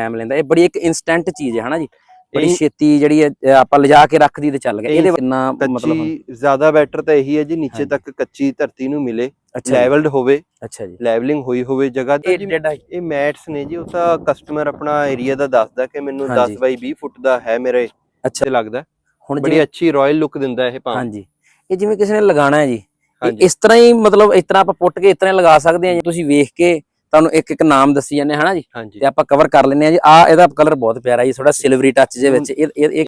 Time ਲੈਂਦਾ। ਇਹ ਬੜੀ ਇੱਕ ਇਨਸਟੈਂਟ ਚੀਜ਼ ਹੈ ਹਨਾ ਜੀ? ਬੜੀ ਛੇਤੀ ਜਿਹੜੀ ਹੈ, ਆਪਾਂ ਲਿਜਾ ਕੇ ਰੱਖਦੀ ਤੇ ਚੱਲ ਇਹ ਇਹਦੇ ਕਿੰਨਾ ਮਤਲਬ ਜ਼ਿਆਦਾ ਬੈਟਰ ਤਾਂ ਇਹੀ ਹੈ ਜੀ ਨੀਚੇ। ਤੱਕ ਕੱਚੀ ਧਰਤੀ ਨੂੰ ਮਿਲੇ ਲੈਵਲਡ ਹੋਵੇ ਅੱਛਾ ਜੀ। ਲੈਵਲਿੰਗ ਹੋਈ ਹੋਵੇ ਜਗ੍ਹਾ ਤੇ। ਇਹ ਮੈਟਸ ਨੇ ਜੀ ਉਹ ਤਾਂ ਕਸਟਮਰ ਆਪਣਾ ਏਰੀਆ ਦਾ ਦੱਸਦਾ ਕਿ ਮੈਨੂੰ ਹਾਂਜੀ। 10 ਬਾਈ 20 ਫੁੱਟ ਦਾ ਹੈ ਮੇਰੇ ਅੱਛਾ। ਲੱਗਦਾ। ਹੁਣ ਬੜੀ ਅੱਛੀ ਰਾਇਲ ਲੁੱਕ ਦਿੰਦਾ ਇਹ ਪਾਮ ਹਾਂਜੀ। ਇਹ ਜਿਵੇਂ ਕਿਸੇ ਨੇ ਲਗਾਉਣਾ ਹੈ ਜੀ। ਇਸ ਤਰ੍ਹਾਂ ਹੀ ਮਤਲਬ ਇਸ ਤਰ੍ਹਾਂ ਆਪਾਂ ਪੁੱਟ ਕੇ ਇਸ ਤਰ੍ਹਾਂ ਲਗਾ ਸਕਦੇ ਹਾਂ ਜੀ। ਤੁਸੀਂ ਵੇਖ ਕੇ ਤੁਹਾਨੂੰ ਇੱਕ ਇੱਕ ਨਾਮ ਦੱਸੀ ਜਾਂਦੇ ਹਨਾ ਜੀ? ਤੇ ਆਪਾਂ ਕਵਰ ਕਰ ਲੈਂਦੇ ਆ ਜੀ। ਆ ਇਹਦਾ ਕਲਰ ਬਹੁਤ ਪਿਆਰਾ ਜੀ ਥੋੜਾ ਸਿਲਵਰੀ ਟੱਚ ਦੇ ਵਿੱਚ। ਇਹ ਇਹ ਇਹ-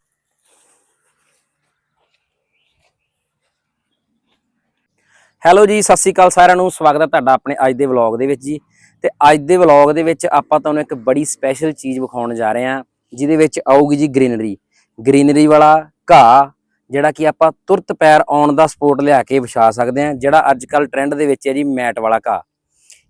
ਹੈਲੋ ਜੀ ਸਤਿ ਸ਼੍ਰੀ ਅਕਾਲ ਸਾਰਿਆਂ ਨੂੰ। ਸਵਾਗਤ ਹੈ ਤੁਹਾਡਾ ਆਪਣੇ ਅੱਜ ਦੇ ਵਲੌਗ ਦੇ ਵਿੱਚ ਜੀ। ਤੇ ਅੱਜ ਦੇ ਵਲੌਗ ਦੇ ਵਿੱਚ ਆਪਾਂ ਤੁਹਾਨੂੰ ਇੱਕ ਬੜੀ ਸਪੈਸ਼ਲ ਚੀਜ਼ ਵਿਖਾਉਣ ਜਾ ਰਹੇ ਹਾਂ ਜਿਹਦੇ ਵਿੱਚ ਆਊਗੀ ਜੀ ਗ੍ਰੀਨਰੀ ਗ੍ਰੀਨਰੀ ਵਾਲਾ ਘਾਹ ਜਿਹੜਾ ਕਿ ਆਪਾਂ ਤੁਰਤ ਪੈਰ ਆਉਣ ਦਾ ਸਪੋਰਟ ਲਿਆ ਕੇ ਵਿਛਾ ਸਕਦੇ ਹਾਂ ਜਿਹੜਾ ਅੱਜ ਕੱਲ ਟ੍ਰੈਂਡ ਦੇ ਵਿੱਚ ਹੈ ਜੀ ਮੈਟ ਵਾਲਾ ਘਾਹ।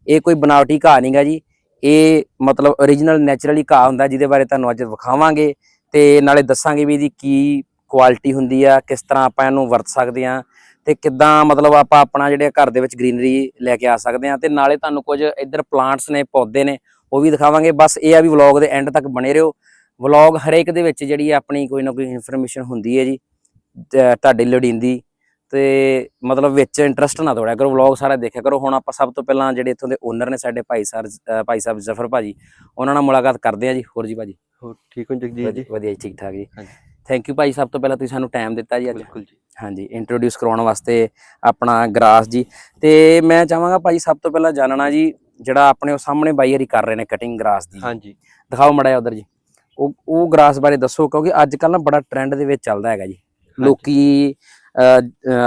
ਇਹ ਕੋਈ ਬਣਾਵਟੀ ਘਾਹ ਨਹੀਂਗਾ ਜੀ। ਇਹ ਮਤਲਬ origignal ਨੈਚੁਰਲੀ ਘਾਹ ਹੁੰਦਾ ਜਿਹਦੇ ਬਾਰੇ ਤੁਹਾਨੂੰ ਅੱਜ ਵਿਖਾਵਾਂਗੇ ਤੇ ਨਾਲੇ ਦੱਸਾਂਗੇ ਵੀ ਇਹਦੀ ਕੀ ਕੁਆਲਿਟੀ ਹੁੰਦੀ ਆ, ਕਿਸ ਤਰ੍ਹਾਂ ਆਪਾਂ ਇਹਨੂੰ ਵਰਤ ਸਕਦੇ ਆ ਤੇ ਕਿੱਦਾਂ ਮਤਲਬ ਆਪਾਂ ਆਪਣਾ ਜਿਹੜੇ ਘਰ ਦੇ ਵਿੱਚ ਗ੍ਰੀਨਰੀ ਲੈ ਕੇ ਆ ਸਕਦੇ ਆ ਤੇ ਨਾਲੇ ਤੁਹਾਨੂੰ ਕੁਝ ਇੱਧਰ ਪਲਾਂਟਸ ਨੇ, ਪੌਦੇ ਨੇ, ਉਹ ਵੀ ਦਿਖਾਵਾਂਗੇ। ਬਸ ਇਹ ਆ ਵੀ ਵਲੌਗ ਦੇ ਐਂਡ ਤੱਕ ਬਣੇ ਰਹੋ। ਵਲੌਗ ਹਰੇਕ ਦੇ ਵਿੱਚ ਜਿਹੜੀ ਆ ਆਪਣੀ ਕੋਈ ਨਾ ਕੋਈ ਇਨਫੋਰਮੇਸ਼ਨ ਹੁੰਦੀ ਹੈ ਜੀ ਤੇ ਤੁਹਾਡੀ ਲੋੜੀਂਦੀ ਤੇ ਮਤਲਬ ਵਿੱਚ ਇੰਟਰਸਟ ਨਾ ਤੋੜਿਆ ਕਰੋ ਵਲੌਗ ਸਾਰਾ ਦੇਖਿਆ ਕਰੋ। ਹੁਣ ਆਪਾਂ ਸਭ ਤੋਂ ਪਹਿਲਾਂ ਜਿਹੜੇ ਇੱਥੋਂ ਦੇ ਓਨਰ ਨੇ ਸਾਡੇ ਭਾਈ ਸਰ ਭਾਈ ਸਾਹਿਬ ਜ਼ਫਰ ਭਾਜੀ ਉਹਨਾਂ ਨਾਲ ਮੁਲਾਕਾਤ ਕਰਦੇ ਆ ਜੀ। ਹੋਰ ਜੀ ਭਾਜੀ? ਹੋਰ ਠੀਕ ਹੋ ਜਗਜੀਤ ਜੀ? ਵਧੀਆ ਠੀਕ ਠਾਕ ਜੀ। ਹਾਂਜੀ। ਥੈਂਕ ਯੂ ਭਾਈ ਸਭ ਤੋਂ ਪਹਿਲਾਂ ਤੁਸੀਂ ਸਾਨੂੰ ਟਾਈਮ ਦਿੱਤਾ ਜੀ ਅੱਜ। ਬਿਲਕੁਲ ਜੀ। ਹਾਂਜੀ ਇੰਟਰੋਡਿਊਸ ਕਰਾਉਣ ਵਾਸਤੇ ਆਪਣਾ ਗ੍ਰਾਸ ਜੀ। ਤੇ ਮੈਂ ਚਾਹਾਂਗਾ ਭਾਈ ਸਭ ਤੋਂ ਪਹਿਲਾਂ ਜਾਣਨਾ ਜੀ ਜਿਹੜਾ ਆਪਣੇ ਉਹ ਸਾਹਮਣੇ ਬਾਈ ਹਰੀ ਕਰ ਰਹੇ ਨੇ ਕਟਿੰਗ ਗ੍ਰਾਸ ਦੀ। ਹਾਂਜੀ। ਦਿਖਾਓ ਮੜਾ ਉਧਰ ਜੀ। ਉਹ ਉਹ ਗ੍ਰਾਸ ਬਾਰੇ ਦੱਸੋ ਕਿਉਂਕਿ ਅੱਜ ਕੱਲ ਨਾ ਬੜਾ ਟ੍ਰੈਂਡ ਦੇ ਵਿੱਚ ਚੱਲਦਾ ਹੈਗਾ ਜੀ। ਲੋਕੀ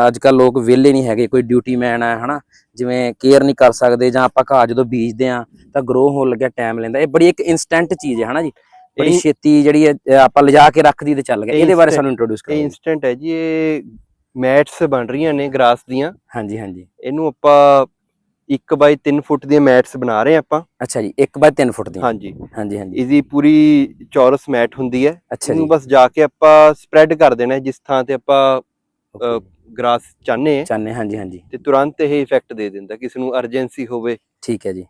ਅੱਜ ਕੱਲ ਲੋਕ ਵਿਹਲੇ ਨਹੀਂ ਹੈਗੇ ਕੋਈ ਡਿਊਟੀ ਮੈਨ ਹੈ ਹਨਾ? ਜਿਵੇਂ ਕੇਅਰ ਨਹੀਂ ਕਰ ਸਕਦੇ ਜਾਂ ਆਪਾਂ ਘਾਹ ਜਦੋਂ ਬੀਜਦੇ ਆ ਤਾਂ ਗਰੋ ਹੋਣ ਲੱਗਿਆ ਟਾਈਮ ਲੈਂਦਾ। ਇਹ ਬੜੀ ਇੱਕ ਇਨਸਟੈਂਟ ਚੀਜ਼ ਹੈ ਹਨਾ ਜੀ? ਬੜੀ ਇਹ- ਛੇਤੀ ਜਿਹੜੀ ਆਪਾਂ ਲਿਜਾ ਕੇ ਰੱਖਦੀ ਤੇ ਚੱਲ ਗਿਆ। ਇਹ ਇਹਦੇ ਬਾਰੇ ਸਾਨੂੰ ਇੰਟਰੋਡਿਊਸ ਇਹ ਕਰੋ ਇਨਸਟੈਂਟ ਹੈ ਜੀ ਇਹ ਮੈਟਸ ਬਣ ਰਹੀਆਂ ਨੇ ਗ੍ਰਾਸ ਦੀਆਂ। ਹਾਂਜੀ ਹਾਂਜੀ। ਇਹਨੂੰ ਆਪਾਂ 1 ਬਾਈ 3 ਫੁੱਟ ਦੀਆਂ ਮੈਟਸ ਬਣਾ ਰਹੇ ਆਪਾਂ। ਅੱਛਾ ਜੀ 1 ਬਾਈ 3 ਫੁੱਟ ਦੀ ਹਾਂਜੀ। ਹਾਂਜੀ ਹਾਂਜੀ। ਇਹਦੀ ਪੂਰੀ ਚੌਰਸ ਮੈਟ ਹੁੰਦੀ ਹੈ। ਇਹਨੂੰ ਬਸ ਜਾ ਕੇ ਆਪਾਂ ਸਪਰੈਡ ਕਰ ਦੇਣਾ ਜਿਸ ਥਾਂ ਤੇ ਆਪਾਂ ਗ੍ਰਾਸ ਚਾਹਨੇ ਹੈ ਚਾਹਨੇ ਹਾਂਜੀ ਹਾਂਜੀ। ਤੇ ਤੁਰੰਤ ਇਹ ਇਫੈਕਟ ਦੇ ਦਿੰਦਾ ਕਿਸੇ ਨੂੰ ਅਰਜੈਂਸੀ ਹੋਵੇ। ਠੀਕ ਹੈ ਜੀ।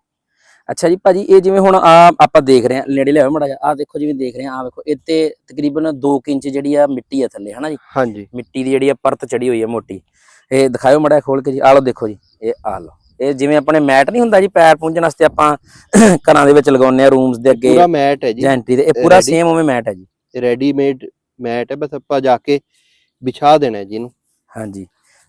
ਅੱਛਾ ਜੀ ਭਾਜੀ ਇਹ ਜਿਵੇਂ ਹੁਣ ਆ ਆਪਾਂ ਦੇਖ ਰਹੇ ਹਾਂ ਨੇੜੇ ਲਿਆਓ ਮੜਾ ਆ ਦੇਖੋ ਜਿਵੇਂ ਦੇਖ ਰਹੇ ਹਾਂ ਆ ਵੇਖੋ ਇੱਥੇ ਤਕਰੀਬਨ 2 ਇੰਚ ਜਿਹੜੀ ਆ ਮਿੱਟੀ ਆ ਥੱਲੇ ਹਨਾ ਜੀ? ਹਾਂਜੀ। ਮਿੱਟੀ ਦੀ ਜਿਹੜੀ ਆ ਪਰਤ ਚੜੀ ਹੋਈ ਆ ਮੋਟੀ। ਇਹ ਦਿਖਾਓ ਮੜਾ ਖੋਲ ਕੇ ਜੀ ਆ ਲਓ ਦੇਖੋ ਜੀ ਇਹ ਆ ਲਓ। ਇਹ ਜਿਵੇਂ ਆਪਣੇ ਮੈਟ ਨਹੀਂ ਹੁੰਦਾ ਜੀ ਪੈਰ ਪੂੰਝਣ ਵਾਸਤੇ ਆਪਾਂ ਘਰਾਂ ਦੇ ਵਿੱਚ ਲਗਾਉਂਦੇ ਆ ਰੂਮਸ ਦੇ ਅੱਗੇ ਪੂਰਾ ਮੈਟ ਹੈ ਜੀ। ਜਾਂ entry ਦੇ ਇਹ ਪੂਰਾ ਸੇਮ ਉਵੇਂ ਮੈਟ ਹੈ ਜੀ। ਰੈਡੀਮੇਡ ਮੈਟ ਹੈ ਬਸ ਆਪਾਂ ਜਾ ਕੇ ਵਿਛਾ ਦੇਣਾ ਹੈ ਜੀ ਇਹਨੂੰ। ਹਾਂਜੀ।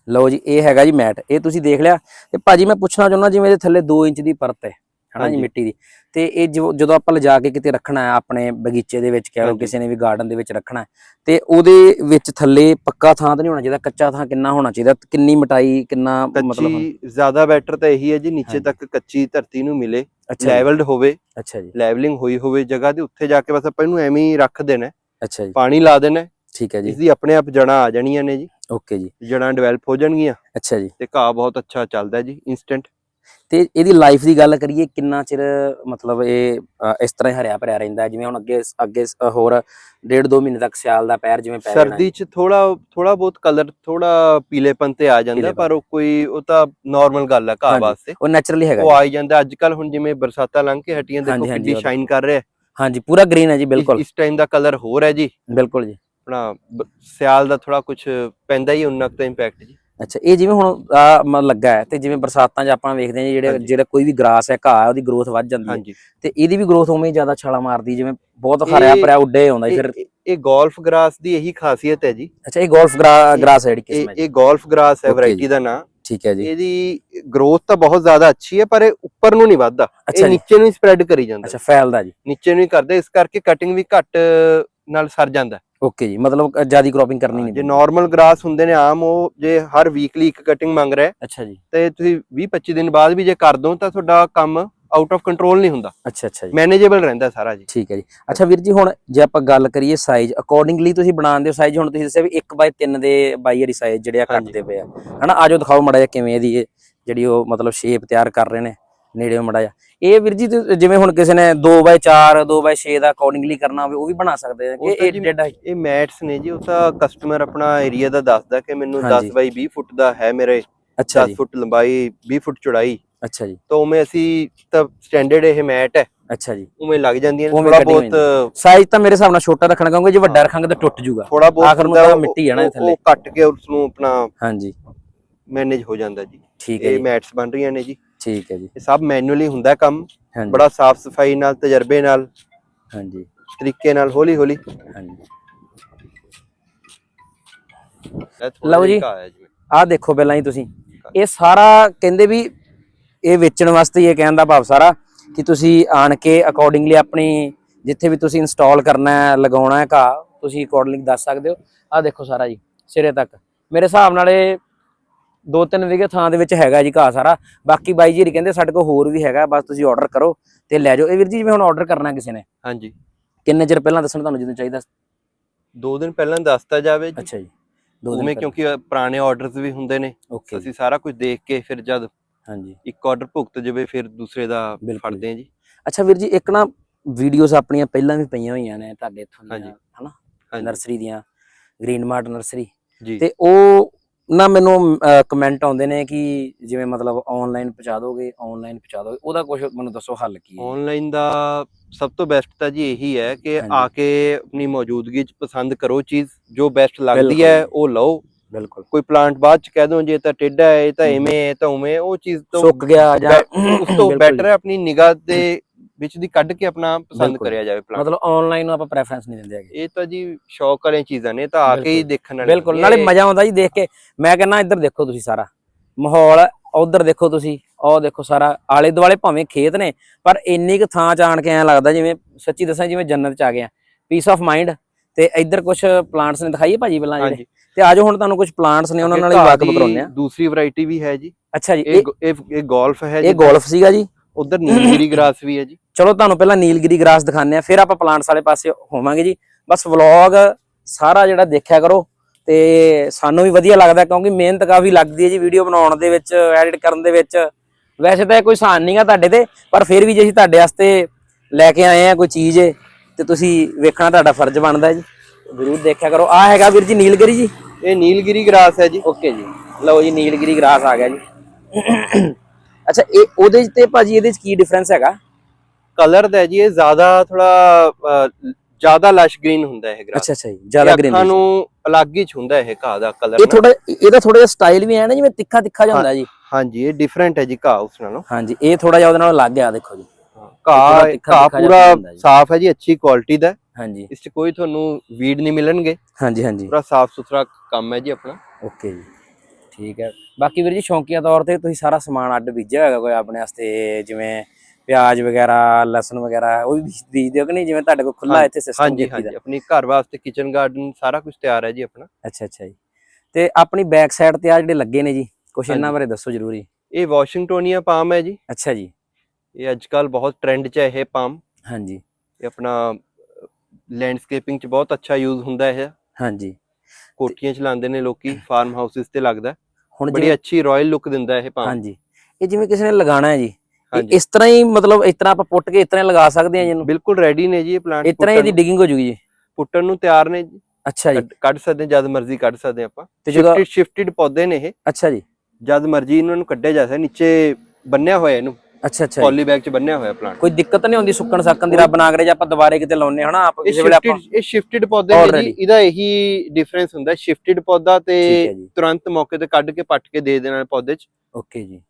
ਲਓ ਜੀ ਇਹ ਹੈਗਾ ਜੀ ਮੈਟ। ਇਹ ਤੁਸੀਂ ਦੇਖ ਲਿਆ। ਤੇ ਭਾਜੀ ਮੈਂ ਪੁੱਛਣਾ ਚਾਹੁੰਦਾ ਜਿਵੇਂ ਇਹਦੇ ਥੱਲੇ 2 ਇੰਚ ਦੀ ਪਰਤ ਹੈ ਹਨਾ ਜੀ। ਮਿੱਟੀ ਦੀ। ਤੇ ਇਹ ਜਦੋਂ ਆਪਾਂ ਲਿਜਾ ਕੇ ਕਿਤੇ ਰੱਖਣਾ ਹੈ ਆਪਣੇ ਬਗੀਚੇ ਦੇ ਵਿੱਚ ਕਹਿ ਲਓ। ਕਿਸੇ ਨੇ ਵੀ ਗਾਰਡਨ ਦੇ ਵਿੱਚ ਰੱਖਣਾ ਹੈ ਤੇ ਉਹਦੇ ਵਿੱਚ ਥੱਲੇ ਪੱਕਾ ਥਾਂ ਤਾਂ ਨਹੀਂ ਹੋਣਾ ਚਾਹੀਦਾ? ਕੱਚਾ ਥਾਂ ਕਿੰਨਾ ਹੋਣਾ ਚਾਹੀਦਾ? ਕਿੰਨੀ ਮਟਾਈ ਕਿੰਨਾ ਮਤਲਬ ਕੱਚੀ ਜ਼ਿਆਦਾ ਬੈਟਰ ਤਾਂ ਇਹੀ ਹੈ ਜੀ ਨੀਚੇ। ਤੱਕ ਕੱਚੀ ਧਰਤੀ ਨੂੰ ਮਿਲੇ ਲੈਵਲਡ ਹੋਵੇ ਅੱਛਾ ਜੀ। ਲੈਵਲਿੰਗ ਹੋਈ ਹੋਵੇ ਜਗ੍ਹਾ ਦੇ ਉੱਥੇ ਜਾ ਕੇ ਬਸ ਆਪਾਂ ਇਹਨੂੰ ਐਵੇਂ ਹੀ ਰੱਖ ਦੇਣਾ ਅੱਛਾ ਜੀ। ਪਾਣੀ ਲਾ ਦੇਣਾ ਠੀਕ ਹੈ ਇਸ ਜੀ। ਦੀ ਆਪਣੇ ਆਪ ਜੜਾਂ ਆ ਜਾਣੀਆਂ ਨੇ ਜੀ। ਓਕੇ ਜੀ। ਜੜਾਂ ਡਿਵੈਲਪ ਹੋ ਜਾਣਗੀਆਂ। ਅੱਛਾ ਜੀ। ਤੇ ਘਾਹ ਬਹੁਤ ਅੱਛਾ ਚੱਲਦਾ ਜੀ ਇਨਸਟੈਂਟ ਤੇ ਇਹਦੀ ਲਾਈਫ ਦੀ ਗੱਲ ਕਰੀਏ ਕਿੰਨਾ ਚਿਰ ਮਤਲਬ ਇਹ ਇਸ ਤਰ੍ਹਾਂ ਹੀ ਹਰਿਆ ਭਰਿਆ ਰਹਿੰਦਾ? ਜਿਵੇਂ ਹੁਣ ਅੱਗੇ ਅੱਗੇ ਹੋਰ ਡੇਢ ਦੋ ਮਹੀਨੇ ਤੱਕ ਸਿਆਲ ਦਾ ਪੈਰ ਜਿਵੇਂ ਪੈ ਜਾਣਾ ਸਰਦੀ ਚ ਥੋੜਾ ਥੋੜਾ ਬਹੁਤ ਕਲਰ ਥੋੜਾ ਪੀਲੇਪਨ ਤੇ ਆ ਜਾਂਦਾ। ਪਰ ਉਹ ਕੋਈ ਉਹ ਤਾਂ ਨਾਰਮਲ ਗੱਲ ਹੈ ਘਾਹ। ਵਾਸਤੇ। ਉਹ ਨੈਚੁਰਲੀ ਹੈਗਾ ਉਹ। ਆ ਜਾਂਦਾ। ਅੱਜ ਕੱਲ ਹੁਣ ਜਿਵੇਂ ਬਰਸਾਤਾਂ ਲੰਘ ਕੇ ਹਟੀਆਂ ਦੇਖੋ ਕਿੰਨੀ ਸ਼ਾਈਨ ਕਰ ਰਿਹਾ। ਹਾਂਜੀ ਪੂਰਾ ਗ੍ਰੀਨ ਹੈ ਜੀ ਇਸ- ਬਿਲਕੁਲ। ਇਸ ਟਾਈਮ ਦਾ ਕਲਰ ਹੋਰ ਹੈ ਜੀ। ਬਿਲਕੁਲ ਜੀ। ਆਪਣਾ ਸਿਆਲ ਦਾ ਥੋੜਾ ਕੁਝ ਪੈਂਦਾ ਹੀ ਕੁ ਤਾਂ ਇੰਪੈਕਟ ਜੀ। ਅੱਛਾ ਇਹ ਜਿਵੇਂ ਹੁਣ ਆ ਲੱਗਾ ਹੈ ਤੇ ਜਿਵੇਂ ਬਰਸਾਤਾਂ 'ਚ ਆਪਾਂ ਵੇਖਦੇ ਹਾਂ ਜਿਹੜੇ। ਜਿਹੜਾ ਕੋਈ ਵੀ ਗ੍ਰਾਸ ਹੈ ਘਾਹ ਹੈ ਉਹਦੀ ਗਰੋਥ ਵੱਧ ਜਾਂਦੀ ਹੈ। ਤੇ ਇਹਦੀ ਵੀ ਗਰੋਥ ਉਵੇਂ ਹੀ ਜ਼ਿਆਦਾ ਛਾਲਾ ਮਾਰਦੀ ਜਿਵੇਂ ਬਹੁਤ ਹਰਿਆ ਭਰਿਆ ਉੱਡੇ ਆਉਂਦਾ ਫਿਰ ਇਹ- ਗੋਲਫ ਗ੍ਰਾਸ ਦੀ ਇਹੀ ਖਾਸੀਅਤ ਹੈ ਜੀ। ਅੱਛਾ ਇਹ ਗੋਲਫ ਗ੍ਰਾਸ ਹੈ ਜਿਹੜੀ ਕਿਸਮ ਹੈ ਇਹ ਗੋਲਫ ਗ੍ਰਾਸ ਹੈ ਵੈਰਾਈਟੀ। ਦਾ ਨਾਂ। ਠੀਕ ਹੈ ਜੀ। ਇਹਦੀ ਗਰੋਥ ਤਾਂ ਬਹੁਤ ਜ਼ਿਆਦਾ ਅੱਛੀ ਹੈ ਪਰ ਇਹ ਉੱਪਰ ਨੂੰ ਨਹੀਂ ਵੱਧਦਾ। ਇਹ ਨੀਚੇ ਨੂੰ ਹੀ ਸਪਰੈਡ ਕਰੀ ਜਾਂਦਾ। ਅੱਛਾ ਫੈਲਦਾ ਜੀ। ਨੀਚੇ ਨੂੰ ਹੀ ਕਰਦਾ ਇਸ ਕਰਕੇ ਕਟਿੰਗ ਵੀ ਘੱਟ ਨਾਲ ਸਰ ਜਾਂਦਾ। ਓਕੇ ਜੀ ਮਤਲਬ ਜਿਆਦੀ ਕ੍ਰੋਪਿੰਗ ਕਰਨੀ ਨਹੀਂ ਜੇ। ਨਾਰਮਲ ਗ੍ਰਾਸ ਹੁੰਦੇ ਨੇ ਆਮ ਉਹ ਜੇ ਹਰ ਵੀਕਲੀ ਇੱਕ ਕਟਿੰਗ ਮੰਗ ਰਿਹਾ ਅੱਛਾ ਜੀ। ਤੇ ਤੁਸੀਂ 20 25 ਦਿਨ ਬਾਅਦ ਵੀ ਜੇ ਕਰ ਦੋ ਤਾਂ ਤੁਹਾਡਾ ਕੰਮ ਆਊਟ ਆਫ ਕੰਟਰੋਲ ਨਹੀਂ ਹੁੰਦਾ। ਅੱਛਾ ਅੱਛਾ ਜੀ। ਮੈਨੇਜੇਬਲ ਰਹਿੰਦਾ ਸਾਰਾ ਜੀ। ਠੀਕ ਹੈ ਜੀ। ਅੱਛਾ ਵੀਰ ਜੀ ਹੁਣ ਜੇ ਆਪਾਂ ਗੱਲ ਕਰੀਏ ਸਾਈਜ਼ ਅਕੋਰਡਿੰਗਲੀ ਤੁਸੀਂ ਬਣਾਉਂਦੇ ਹੋ ਸਾਈਜ਼ ਹੁਣ ਤੁਸੀਂ ਦੱਸਿਆ ਵੀ 1/3 ਦੇ ਬਾਈ ਵਾਲੀ ਸਾਈਜ਼ ਜਿਹੜੇ ਆ। ਕੱਟਦੇ ਪਏ ਆ। ਹਨਾ ਆਜੋ ਦਿਖਾਓ ਮੜਾ ਜਿਹਾ ਕਿਵੇਂ ਇਹਦੀ ਇਹ ਜਿਹੜੀ ਉਹ ਮਤਲਬ ਸ਼ੇਪ ਤਿਆਰ ਕਰ ਰਹੇ ਨੇ। ਨੇੜੇ ਮੜਾ ਜਿਹਾ। ਇਹ ਵੀਰ ਜੀ ਜਿਵੇਂ ਹੁਣ ਕਿਸੇ ਨੇ 2/4 2/6 ਦਾ ਅਕੋਰਡਿੰਗਲੀ ਕਰਨਾ ਹੋਵੇ ਉਹ ਵੀ ਬਣਾ ਸਕਦੇ ਆ। ਕਿ ਇਹ ਜੀ- ਡੇਢ ਇਹ ਮੈਟਸ ਨੇ ਜੀ ਉਹ ਤਾਂ ਕਸਟਮਰ ਆਪਣਾ ਏਰੀਆ ਦਾ ਦੱਸਦਾ ਕਿ ਮੈਨੂੰ ਹਾਂਜੀ। 10 ਬਾਈ 20 ਫੁੱਟ ਦਾ ਹੈ ਮੇਰੇ। ਅੱਛਾ 10 ਜੀ। ਫੁੱਟ ਲੰਬਾਈ 20 ਫੁੱਟ ਚੌੜਾਈ। ਅੱਛਾ ਜੀ। ਤਾਂ ਉਵੇਂ ਅਸੀਂ ਤਾਂ ਸਟੈਂਡਰਡ ਇਹ ਮੈਟ ਹੈ। ਅੱਛਾ ਜੀ। ਉਵੇਂ ਲੱਗ ਜਾਂਦੀਆਂ ਨੇ ਥੋੜਾ ਬਹੁਤ ਸਾਈਜ਼ ਤਾਂ ਮੇਰੇ ਹਿਸਾਬ ਨਾਲ ਛੋਟਾ ਰੱਖਣਾ ਕਹੂੰਗਾ ਜੇ ਵੱਡਾ ਰੱਖਾਂਗੇ ਤਾਂ ਟੁੱਟ ਜੂਗਾ ਥੋੜਾ ਬਹੁਤ ਆਖਰ ਨੂੰ ਤਾਂ ਮਿੱਟੀ ਆ ਨਾ ਇਹ ਉਹ- ਥੱਲੇ। ਉਹ ਕੱਟ ਕੇ ਉਸ ਨੂੰ ਆਪਣਾ ਹਾਂਜੀ। ਮੈਨੇਜ ਹੋ ਜਾਂਦਾ ਜੀ। ਠੀਕ ਹੈ ਇਹ ਜੀ। ਮੈਟਸ ਬਣ ਰਹੀਆਂ ਨੇ ਜੀ। ਠੀਕ ਹੈ ਜੀ। ਇਹ ਸਭ ਮੈਨੂਅਲੀ ਹੁੰਦਾ ਕੰਮ। ਹਾਂਜੀ। ਬੜਾ ਸਾਫ਼ ਸਫ਼ਾਈ ਨਾਲ ਤਜਰਬੇ ਨਾਲ ਹਾਂਜੀ। ਤਰੀਕੇ ਨਾਲ ਹੌਲੀ ਹੌਲੀ ਹਾਂਜੀ ਲਓ ਜੀ। ਆਹ ਦੇਖੋ ਪਹਿਲਾਂ ਹੀ ਤੁਸੀਂ। ਇਹ ਸਾਰਾ ਕਹਿੰਦੇ ਵੀ ਇਹ ਵੇਚਣ ਵਾਸਤੇ ਹੀ ਇਹ ਕਹਿਣ ਦਾ ਭਾਵ ਸਾਰਾ ਕਿ ਤੁਸੀਂ ਆਣ ਕੇ ਅਕੋਰਡਿੰਗਲੀ ਆਪਣੀ ਜਿੱਥੇ ਵੀ ਤੁਸੀਂ ਇੰਸਟਾਲ ਕਰਨਾ ਹੈ ਲਗਾਉਣਾ ਹੈ ਘਾਹ ਤੁਸੀਂ ਅਕੋਰਡਿੰਗਲੀ ਦੱਸ ਸਕਦੇ ਹੋ। ਆਹ ਦੇਖੋ ਸਾਰਾ ਜੀ ਸਿਰੇ ਤੱਕ। ਮੇਰੇ ਹਿਸਾਬ ਨਾਲ ਇਹ ਦੋ ਤਿੰਨ ਵਿਗੇ ਥਾਂ ਦੇ ਵਿੱਚ ਹੈਗਾ ਜੀ ਘਾਹ ਸਾਰਾ। ਬਾਕੀ ਬਾਈ ਜੀ ਕਹਿੰਦੇ ਸਾਡੇ ਕੋਲ ਹੋਰ ਵੀ ਹੈਗਾ ਬਸ ਤੁਸੀਂ ਆਰਡਰ ਕਰੋ ਤੇ ਲੈ ਜਾਓ। ਇਹ ਵੀਰ ਜੀ ਜਿਵੇਂ ਹੁਣ ਆਰਡਰ ਕਰਨਾ ਕਿਸੇ ਨੇ। ਹਾਂਜੀ। ਕਿੰਨੇ ਚਿਰ ਪਹਿਲਾਂ ਦੱਸਣ ਤੁਹਾਨੂੰ ਜਦੋਂ ਚਾਹੀਦਾ? ਦੋ ਦਿਨ ਪਹਿਲਾਂ ਦੱਸਤਾ ਜਾਵੇ ਜੀ। ਅੱਛਾ ਜੀ ਦੋ ਦਿਨ ਕਿਉਂਕਿ ਪੁਰਾਣੇ ਆਰਡਰਸ ਵੀ ਹੁੰਦੇ ਨੇ। ਅਸੀਂ ਸਾਰਾ ਕੁਝ ਦੇਖ ਕੇ ਫਿਰ ਜਦ ਹਾਂਜੀ। ਇੱਕ ਆਰਡਰ ਭੁਗਤ ਜਾਵੇ ਫਿਰ ਦੂਸਰੇ ਦਾ। ਫੜਦੇ ਹਾਂ ਜੀ। ਅੱਛਾ ਵੀਰ ਜੀ ਇੱਕ ਨਾ ਵੀਡੀਓਜ਼ ਆਪਣੀਆਂ ਪਹਿਲਾਂ ਵੀ ਪਈਆਂ ਹੋਈਆਂ ਨੇ ਤੁਹਾਡੇ ਇੱਥੋਂ ਦੀਆਂ ਹਾਂਜੀ। ਹਨਾ? ਨਰਸਰੀ ਦੀਆਂ ਗ੍ਰੀਨ ਮਾਰਟ ਨਰਸਰੀ ਤੇ ਉਹ ਨਾ ਮੈਨੂੰ ਕਮੈਂਟ ਆਉਂਦੇ ਨੇ ਕਿ ਜਿਵੇਂ ਮਤਲਬ ਆਨਲਾਈਨ ਪਹੁੰਚਾ ਦੋਗੇ ਆਨਲਾਈਨ ਪਹੁੰਚਾ ਦੋਗੇ ਉਹਦਾ ਕੁਝ ਮੈਨੂੰ ਦੱਸੋ ਹੱਲ ਕੀ ਹੈ? ਆਨਲਾਈਨ ਦਾ ਸਭ ਤੋਂ ਬੈਸਟ ਤਾਂ ਜੀ ਇਹੀ ਹੈ ਕਿ। ਆ ਕੇ ਆਪਣੀ ਮੌਜੂਦਗੀ 'ਚ ਪਸੰਦ ਕਰੋ ਚੀਜ਼ ਜੋ ਬੈਸਟ ਲੱਗਦੀ। ਹੈ ਉਹ ਲਓ। ਬਿਲਕੁਲ। ਕੋਈ ਪਲਾਂਟ ਬਾਅਦ ਚ ਕਹਿ ਦੋ ਜੇ ਤਾਂ ਟੇਢਾ ਹੈ ਇਹ ਤਾਂ ਐਵੇਂ ਹੈ ਤਾਂ ਉਵੇਂ ਉਹ ਚੀਜ਼ ਤੋਂ ਸੁੱਕ ਗਿਆ ਜਾਂ ਉਸ ਤੋਂ ਬੈਟਰ ਹੈ ਆਪਣੀ ਨਿਗਾਹ ਦੇ ਵਿੱਚ ਦੀ ਕੱਢ ਕੇ ਆਪਣਾ ਪਸੰਦ ਬਿਲਕੁਲ। ਕਰਿਆ ਜਾਵੇ ਪਲਾਂਟ ਮਤਲਬ ਆਨਲਾਈਨ ਨੂੰ ਆਪਾਂ ਪ੍ਰੈਫਰੈਂਸ ਨਹੀਂ ਦਿੰਦੇ ਹੈਗੇ। ਇਹ ਤਾਂ ਜੀ ਸ਼ੌਕ ਵਾਲੀਆਂ ਚੀਜ਼ਾਂ ਨੇ ਇਹ ਤਾਂ ਆ ਕੇ ਹੀ ਬਿਲਕੁਲ। ਦੇਖਣ ਵਾਲੀ ਬਿਲਕੁਲ। ਨਾਲੇ ਮਜ਼ਾ ਆਉਂਦਾ ਜੀ ਦੇਖ ਕੇ। ਮੈਂ ਕਹਿੰਦਾ ਇੱਧਰ ਦੇਖੋ ਤੁਸੀਂ ਸਾਰਾ। ਮਾਹੌਲ ਉਧਰ ਦੇਖੋ ਤੁਸੀਂ। ਉਹ ਦੇਖੋ ਸਾਰਾ। ਆਲੇ ਦੁਆਲੇ ਭਾਵੇਂ ਖੇਤ ਨੇ ਪਰ ਇੰਨੀ ਕੁ ਥਾਂ ਚ ਆਣ ਕੇ ਐਂ ਲੱਗਦਾ ਜਿਵੇਂ ਸੱਚੀ ਦੱਸਾਂ ਜਿਵੇਂ ਜੰਨਤ ਚ ਆ ਗਏ ਆ ਪੀਸ ਆਫ ਮਾਈਂਡ ਤੇ ਇੱਧਰ ਕੁਝ ਪਲਾਂਟਸ ਨੇ ਦਿਖਾਈਏ ਭਾਜੀ ਪਹਿਲਾਂ ਜਿਹੜੇ ਹਾਂਜੀ। ਤੇ ਆਜੋ ਹੁਣ ਤੁਹਾਨੂੰ ਕੁਝ ਪਲਾਂਟਸ ਨੇ ਉਹਨਾਂ ਨਾਲ ਹੀ ਵਾਕਫ ਕਰਾਉਂਦੇ ਆ ਦੂਸਰੀ ਵੈਰਾਈਟੀ ਵੀ ਹੈ ਜੀ। ਅੱਛਾ ਜੀ ਇਹ ਇਹ ਗ- ਇਹ ਇਹ ਗੋਲਫ ਹੈ ਇਹ ਗੋਲਫ ਸੀਗਾ ਜੀ? ਉਧਰ ਨੀਲਗਿਰੀ ਗ੍ਰਾਸ ਵੀ ਹੈ ਜੀ। ਚਲੋ ਤੁਹਾਨੂੰ ਪਹਿਲਾਂ ਨੀਲਗਿਰੀ ਗ੍ਰਾਸ ਦਿਖਾਉਂਦੇ ਆ ਫਿਰ ਆਪਾਂ ਪਲਾਂਟਸ ਵਾਲੇ ਪਾਸੇ ਹੋਵਾਂਗੇ ਜੀ। ਬਸ ਵਲੌਗ ਸਾਰਾ ਜਿਹੜਾ ਦੇਖਿਆ ਕਰੋ ਤੇ ਸਾਨੂੰ ਵੀ ਵਧੀਆ ਲੱਗਦਾ ਕਿਉਂਕਿ ਮਿਹਨਤ ਕਾਫੀ ਲੱਗਦੀ ਹੈ ਜੀ ਵੀਡੀਓ ਬਣਾਉਣ ਦੇ ਵਿੱਚ ਐਡਿਟ ਕਰਨ ਦੇ ਵਿੱਚ। ਵੈਸੇ ਤਾਂ ਕੋਈ ਆਸਾਨ ਨਹੀਂਗਾ ਤੁਹਾਡੇ ਤੇ ਪਰ ਫਿਰ ਵੀ ਜੇ ਅਸੀਂ ਤੁਹਾਡੇ ਵਾਸਤੇ ਲੈ ਕੇ ਆਏ ਆ ਕੋਈ ਚੀਜ਼ ਤੇ ਤੁਸੀਂ ਵੇਖਣਾ ਤੁਹਾਡਾ ਫਰਜ਼ ਬਣਦਾ ਜੀ। ਜ਼ਰੂਰ ਦੇਖਿਆ ਕਰੋ। ਆ ਹੈਗਾ ਵੀਰ ਜੀ ਨੀਲਗਿਰੀ ਜੀ। ਇਹ ਨੀਲਗਿਰੀ ਗ੍ਰਾਸ ਹੈ ਜੀ। ਓਕੇ ਜੀ। ਲਓ ਜੀ ਨੀਲਗਿਰੀ ਗ੍ਰਾਸ ਆ ਗਿਆ ਜੀ। ਅੱਛਾ ਇਹ ਉਹਦੇ ਤੇ ਭਾਜੀ ਇਹਦੇ 'ਚ ਕੀ ਡਿਫਰੈਂਸ ਹੈਗਾ? ਕਲਰ ਦਾ ਜੀ ਇਹ ਜ਼ਿਆਦਾ ਥੋੜਾ ਜ਼ਿਆਦਾ ਲਸ਼ ਗ੍ਰੀਨ ਹੁੰਦਾ ਹੈ ਗ੍ਰਾਸ ਅੱਛਾ ਅੱਛਾ ਜੀ ਜ਼ਿਆਦਾ ਅੱਖਾਂ ਗ੍ਰੀਨ ਨੂੰ ਅਲੱਗ ਹੀ ਹੁੰਦਾ ਇਹ ਘਾਹ ਦਾ ਕਲਰ ਇਹ ਥੋੜਾ ਇਹਦਾ ਥੋੜਾ ਜਿਹਾ ਸਟਾਈਲ ਵੀ ਹੈ ਨਾ ਜਿਵੇਂ ਤਿੱਖਾ ਤਿੱਖਾ ਜਿਹਾ ਹੁੰਦਾ ਜੀ। ਹਾਂਜੀ ਇਹ ਡਿਫਰੈਂਟ ਹੈ ਜੀ ਘਾਹ ਉਸ ਨਾਲੋਂ। ਹਾਂਜੀ ਇਹ ਥੋੜਾ ਜਿਹਾ ਉਹਦੇ ਨਾਲ ਅਲੱਗ ਆ ਦੇਖੋ ਜੀ। ਘਾਹ ਘਾਹ ਪੂਰਾ। ਸਾਫ਼ ਹੈ ਜੀ ਅੱਛੀ ਕੁਆਲਿਟੀ ਦਾ। ਹਾਂਜੀ। ਇਸ 'ਚ ਕੋਈ ਤੁਹਾਨੂੰ ਵੀਡ ਨਹੀਂ ਮਿਲਣਗੇ। ਹਾਂਜੀ ਹਾਂਜੀ। ਪੂਰਾ ਸਾਫ਼ ਸੁਥਰਾ ਕੰਮ ਹੈ ਜੀ ਆਪਣਾ। ਓਕੇ ਜੀ। ਠੀਕ ਹੈ। ਬਾਕੀ ਵੀਰ ਜੀ ਸ਼ੌਂਕੀਆ ਤੌਰ ਤੇ ਤੁਸੀਂ ਸਾਰਾ ਸਮਾਨ ਅੱਡ ਬੀਜਿਆ ਹੋਏਗਾ ਕੋਈ ਆਪਣੇ ਵਾਸਤੇ ਜਿਵੇਂ ਪਿਆਜ਼ ਵਗੈਰਾ ਲਸਣ ਵਗੈਰਾ ਉਹ ਵੀ ਬੀਜ- ਬੀਜਦੇ ਹੋ ਕਿ ਨਹੀਂ? ਜਿਵੇਂ ਤੁਹਾਡੇ ਕੋਲ ਖੁੱਲਾ ਇੱਥੇ ਸਿਸਟਮ ਹਾਂਜੀ ਹਾਂਜੀ ਆਪਣੀ ਘਰ ਵਾਸਤੇ ਕਿਚਨ ਗਾਰਡਨ ਸਾਰਾ ਕੁਝ ਤਿਆਰ ਹੈ ਜੀ ਆਪਣਾ। ਅੱਛਾ ਅੱਛਾ ਜੀ। ਤੇ ਆਪਣੀ ਬੈਕ ਸਾਈਡ ਤੇ ਆ ਜਿਹੜੇ ਲੱਗੇ ਨੇ ਜੀ ਕੁਛ ਇਹਨਾਂ। ਬਾਰੇ ਦੱਸੋ ਜਰੂਰੀ। ਇਹ ਵਾਸ਼ਿੰਗਟੋਨੀਆ ਪਾਮ ਹੈ ਜੀ। ਅੱਛਾ ਜੀ। ਇਹ ਅੱਜ ਕੱਲ ਬਹੁਤ ਟ੍ਰੈਂਡ 'ਚ ਹੈ ਇਹ ਪਾਮ ਹਾਂਜੀ। ਇਹ ਆਪਣਾ ਲੈਂਡਸਕੇਪਿੰਗ 'ਚ ਬਹੁਤ ਅੱਛਾ ਯੂਜ਼ ਹੁੰਦਾ ਹੈ ਹਾਂਜੀ। ਕੋਠੀਆਂ 'ਚ ਲਾਉਂਦੇ ਨੇ ਲੋਕੀ ਫਾਰਮ ਹਾਊਸਿਸ ਤੇ ਲੱਗਦਾ। ਹੁਣ ਬੜੀ ਅੱਛੀ ਰਾਇਲ ਲੁੱਕ ਦਿੰਦਾ ਇਹ ਪਾਮ ਹਾਂਜੀ। ਇਹ ਜਿਵੇਂ ਕਿਸੇ ਨੇ ਲਗਾਉਣਾ ਹੈ ਜੀ। ਇਸ ਤਰ੍ਹਾਂ ਹੀ ਮਤਲਬ ਇਸ ਤਰ੍ਹਾਂ ਆਪਾਂ ਪੁੱਟ ਕੇ ਇਸ ਤਰ੍ਹਾਂ ਲਗਾ ਸਕਦੇ ਹਾਂ ਜੀ ਇਹਨੂੰ। ਬਿਲਕੁਲ ਰੈਡੀ ਨੇ ਜੀ ਇਹ ਪਲਾਂਟ ਇਸ ਤਰ੍ਹਾਂ ਹੀ ਇਹਦੀ ਡਿਗਿੰਗ ਹੋ ਜੂਗੀ ਜੀ। ਪੁੱਟਣ ਨੂੰ ਤਿਆਰ ਨੇ ਜੀ। ਅੱਛਾ ਜੀ। ਕੱਢ- ਸਕਦੇ ਜਦ ਮਰਜ਼ੀ ਕੱਢ ਸਕਦੇ ਹਾਂ ਆਪਾਂ। ਤੇ ਜਦੋਂ ਸ਼ਿਫਟਡ ਪੌਦੇ ਨੇ ਇਹ। ਅੱਛਾ ਜੀ। ਜਦ ਮਰਜ਼ੀ ਇਹਨਾਂ ਨੂੰ ਕੱਢਿਆ ਜਾ ਸਕਦਾ ਨੀਚੇ ਬੰਨਿਆ ਹੋਇਆ ਇਹਨੂੰ। ਅੱਛਾ ਅੱਛਾ। ਪੋਲੀ ਬੈਗ 'ਚ ਬੰਨਿਆ ਹੋਇਆ ਪਲਾਂਟ ਕੋਈ ਦਿੱਕਤ ਨਹੀਂ ਹੁੰਦੀ ਸੁੱਕਣ ਸਾਕਣ ਦੀ? ਰੱਬ ਨਾ ਕਰੇ ਜੇ ਆਪਾਂ ਦੁਬਾਰੇ ਕਿਤੇ ਲਾਉਨੇ ਹਨਾ? ਆਪ ਇਹ ਕਿਸੇ ਵੇਲੇ ਆਪਾਂ ਸ਼ਿਫਟਡ ਇਹ ਸ਼ਿਫਟਡ ਪੌਦੇ ਨੇ. ਜੀ ਇਹਦਾ ਇਹੀ ਡਿਫਰੈਂਸ ਹੁੰਦਾ ਸ਼ਿਫਟਡ ਪੌਦਾ ਤੇ ਤੁਰੰਤ ਮੌਕੇ ਤੇ ਕੱਢ ਕੇ ਪੱਟ ਕੇ ਦੇ ਦੇਣਾ ਪੌਦੇ 'ਚ। ਓਕੇ ਜੀ।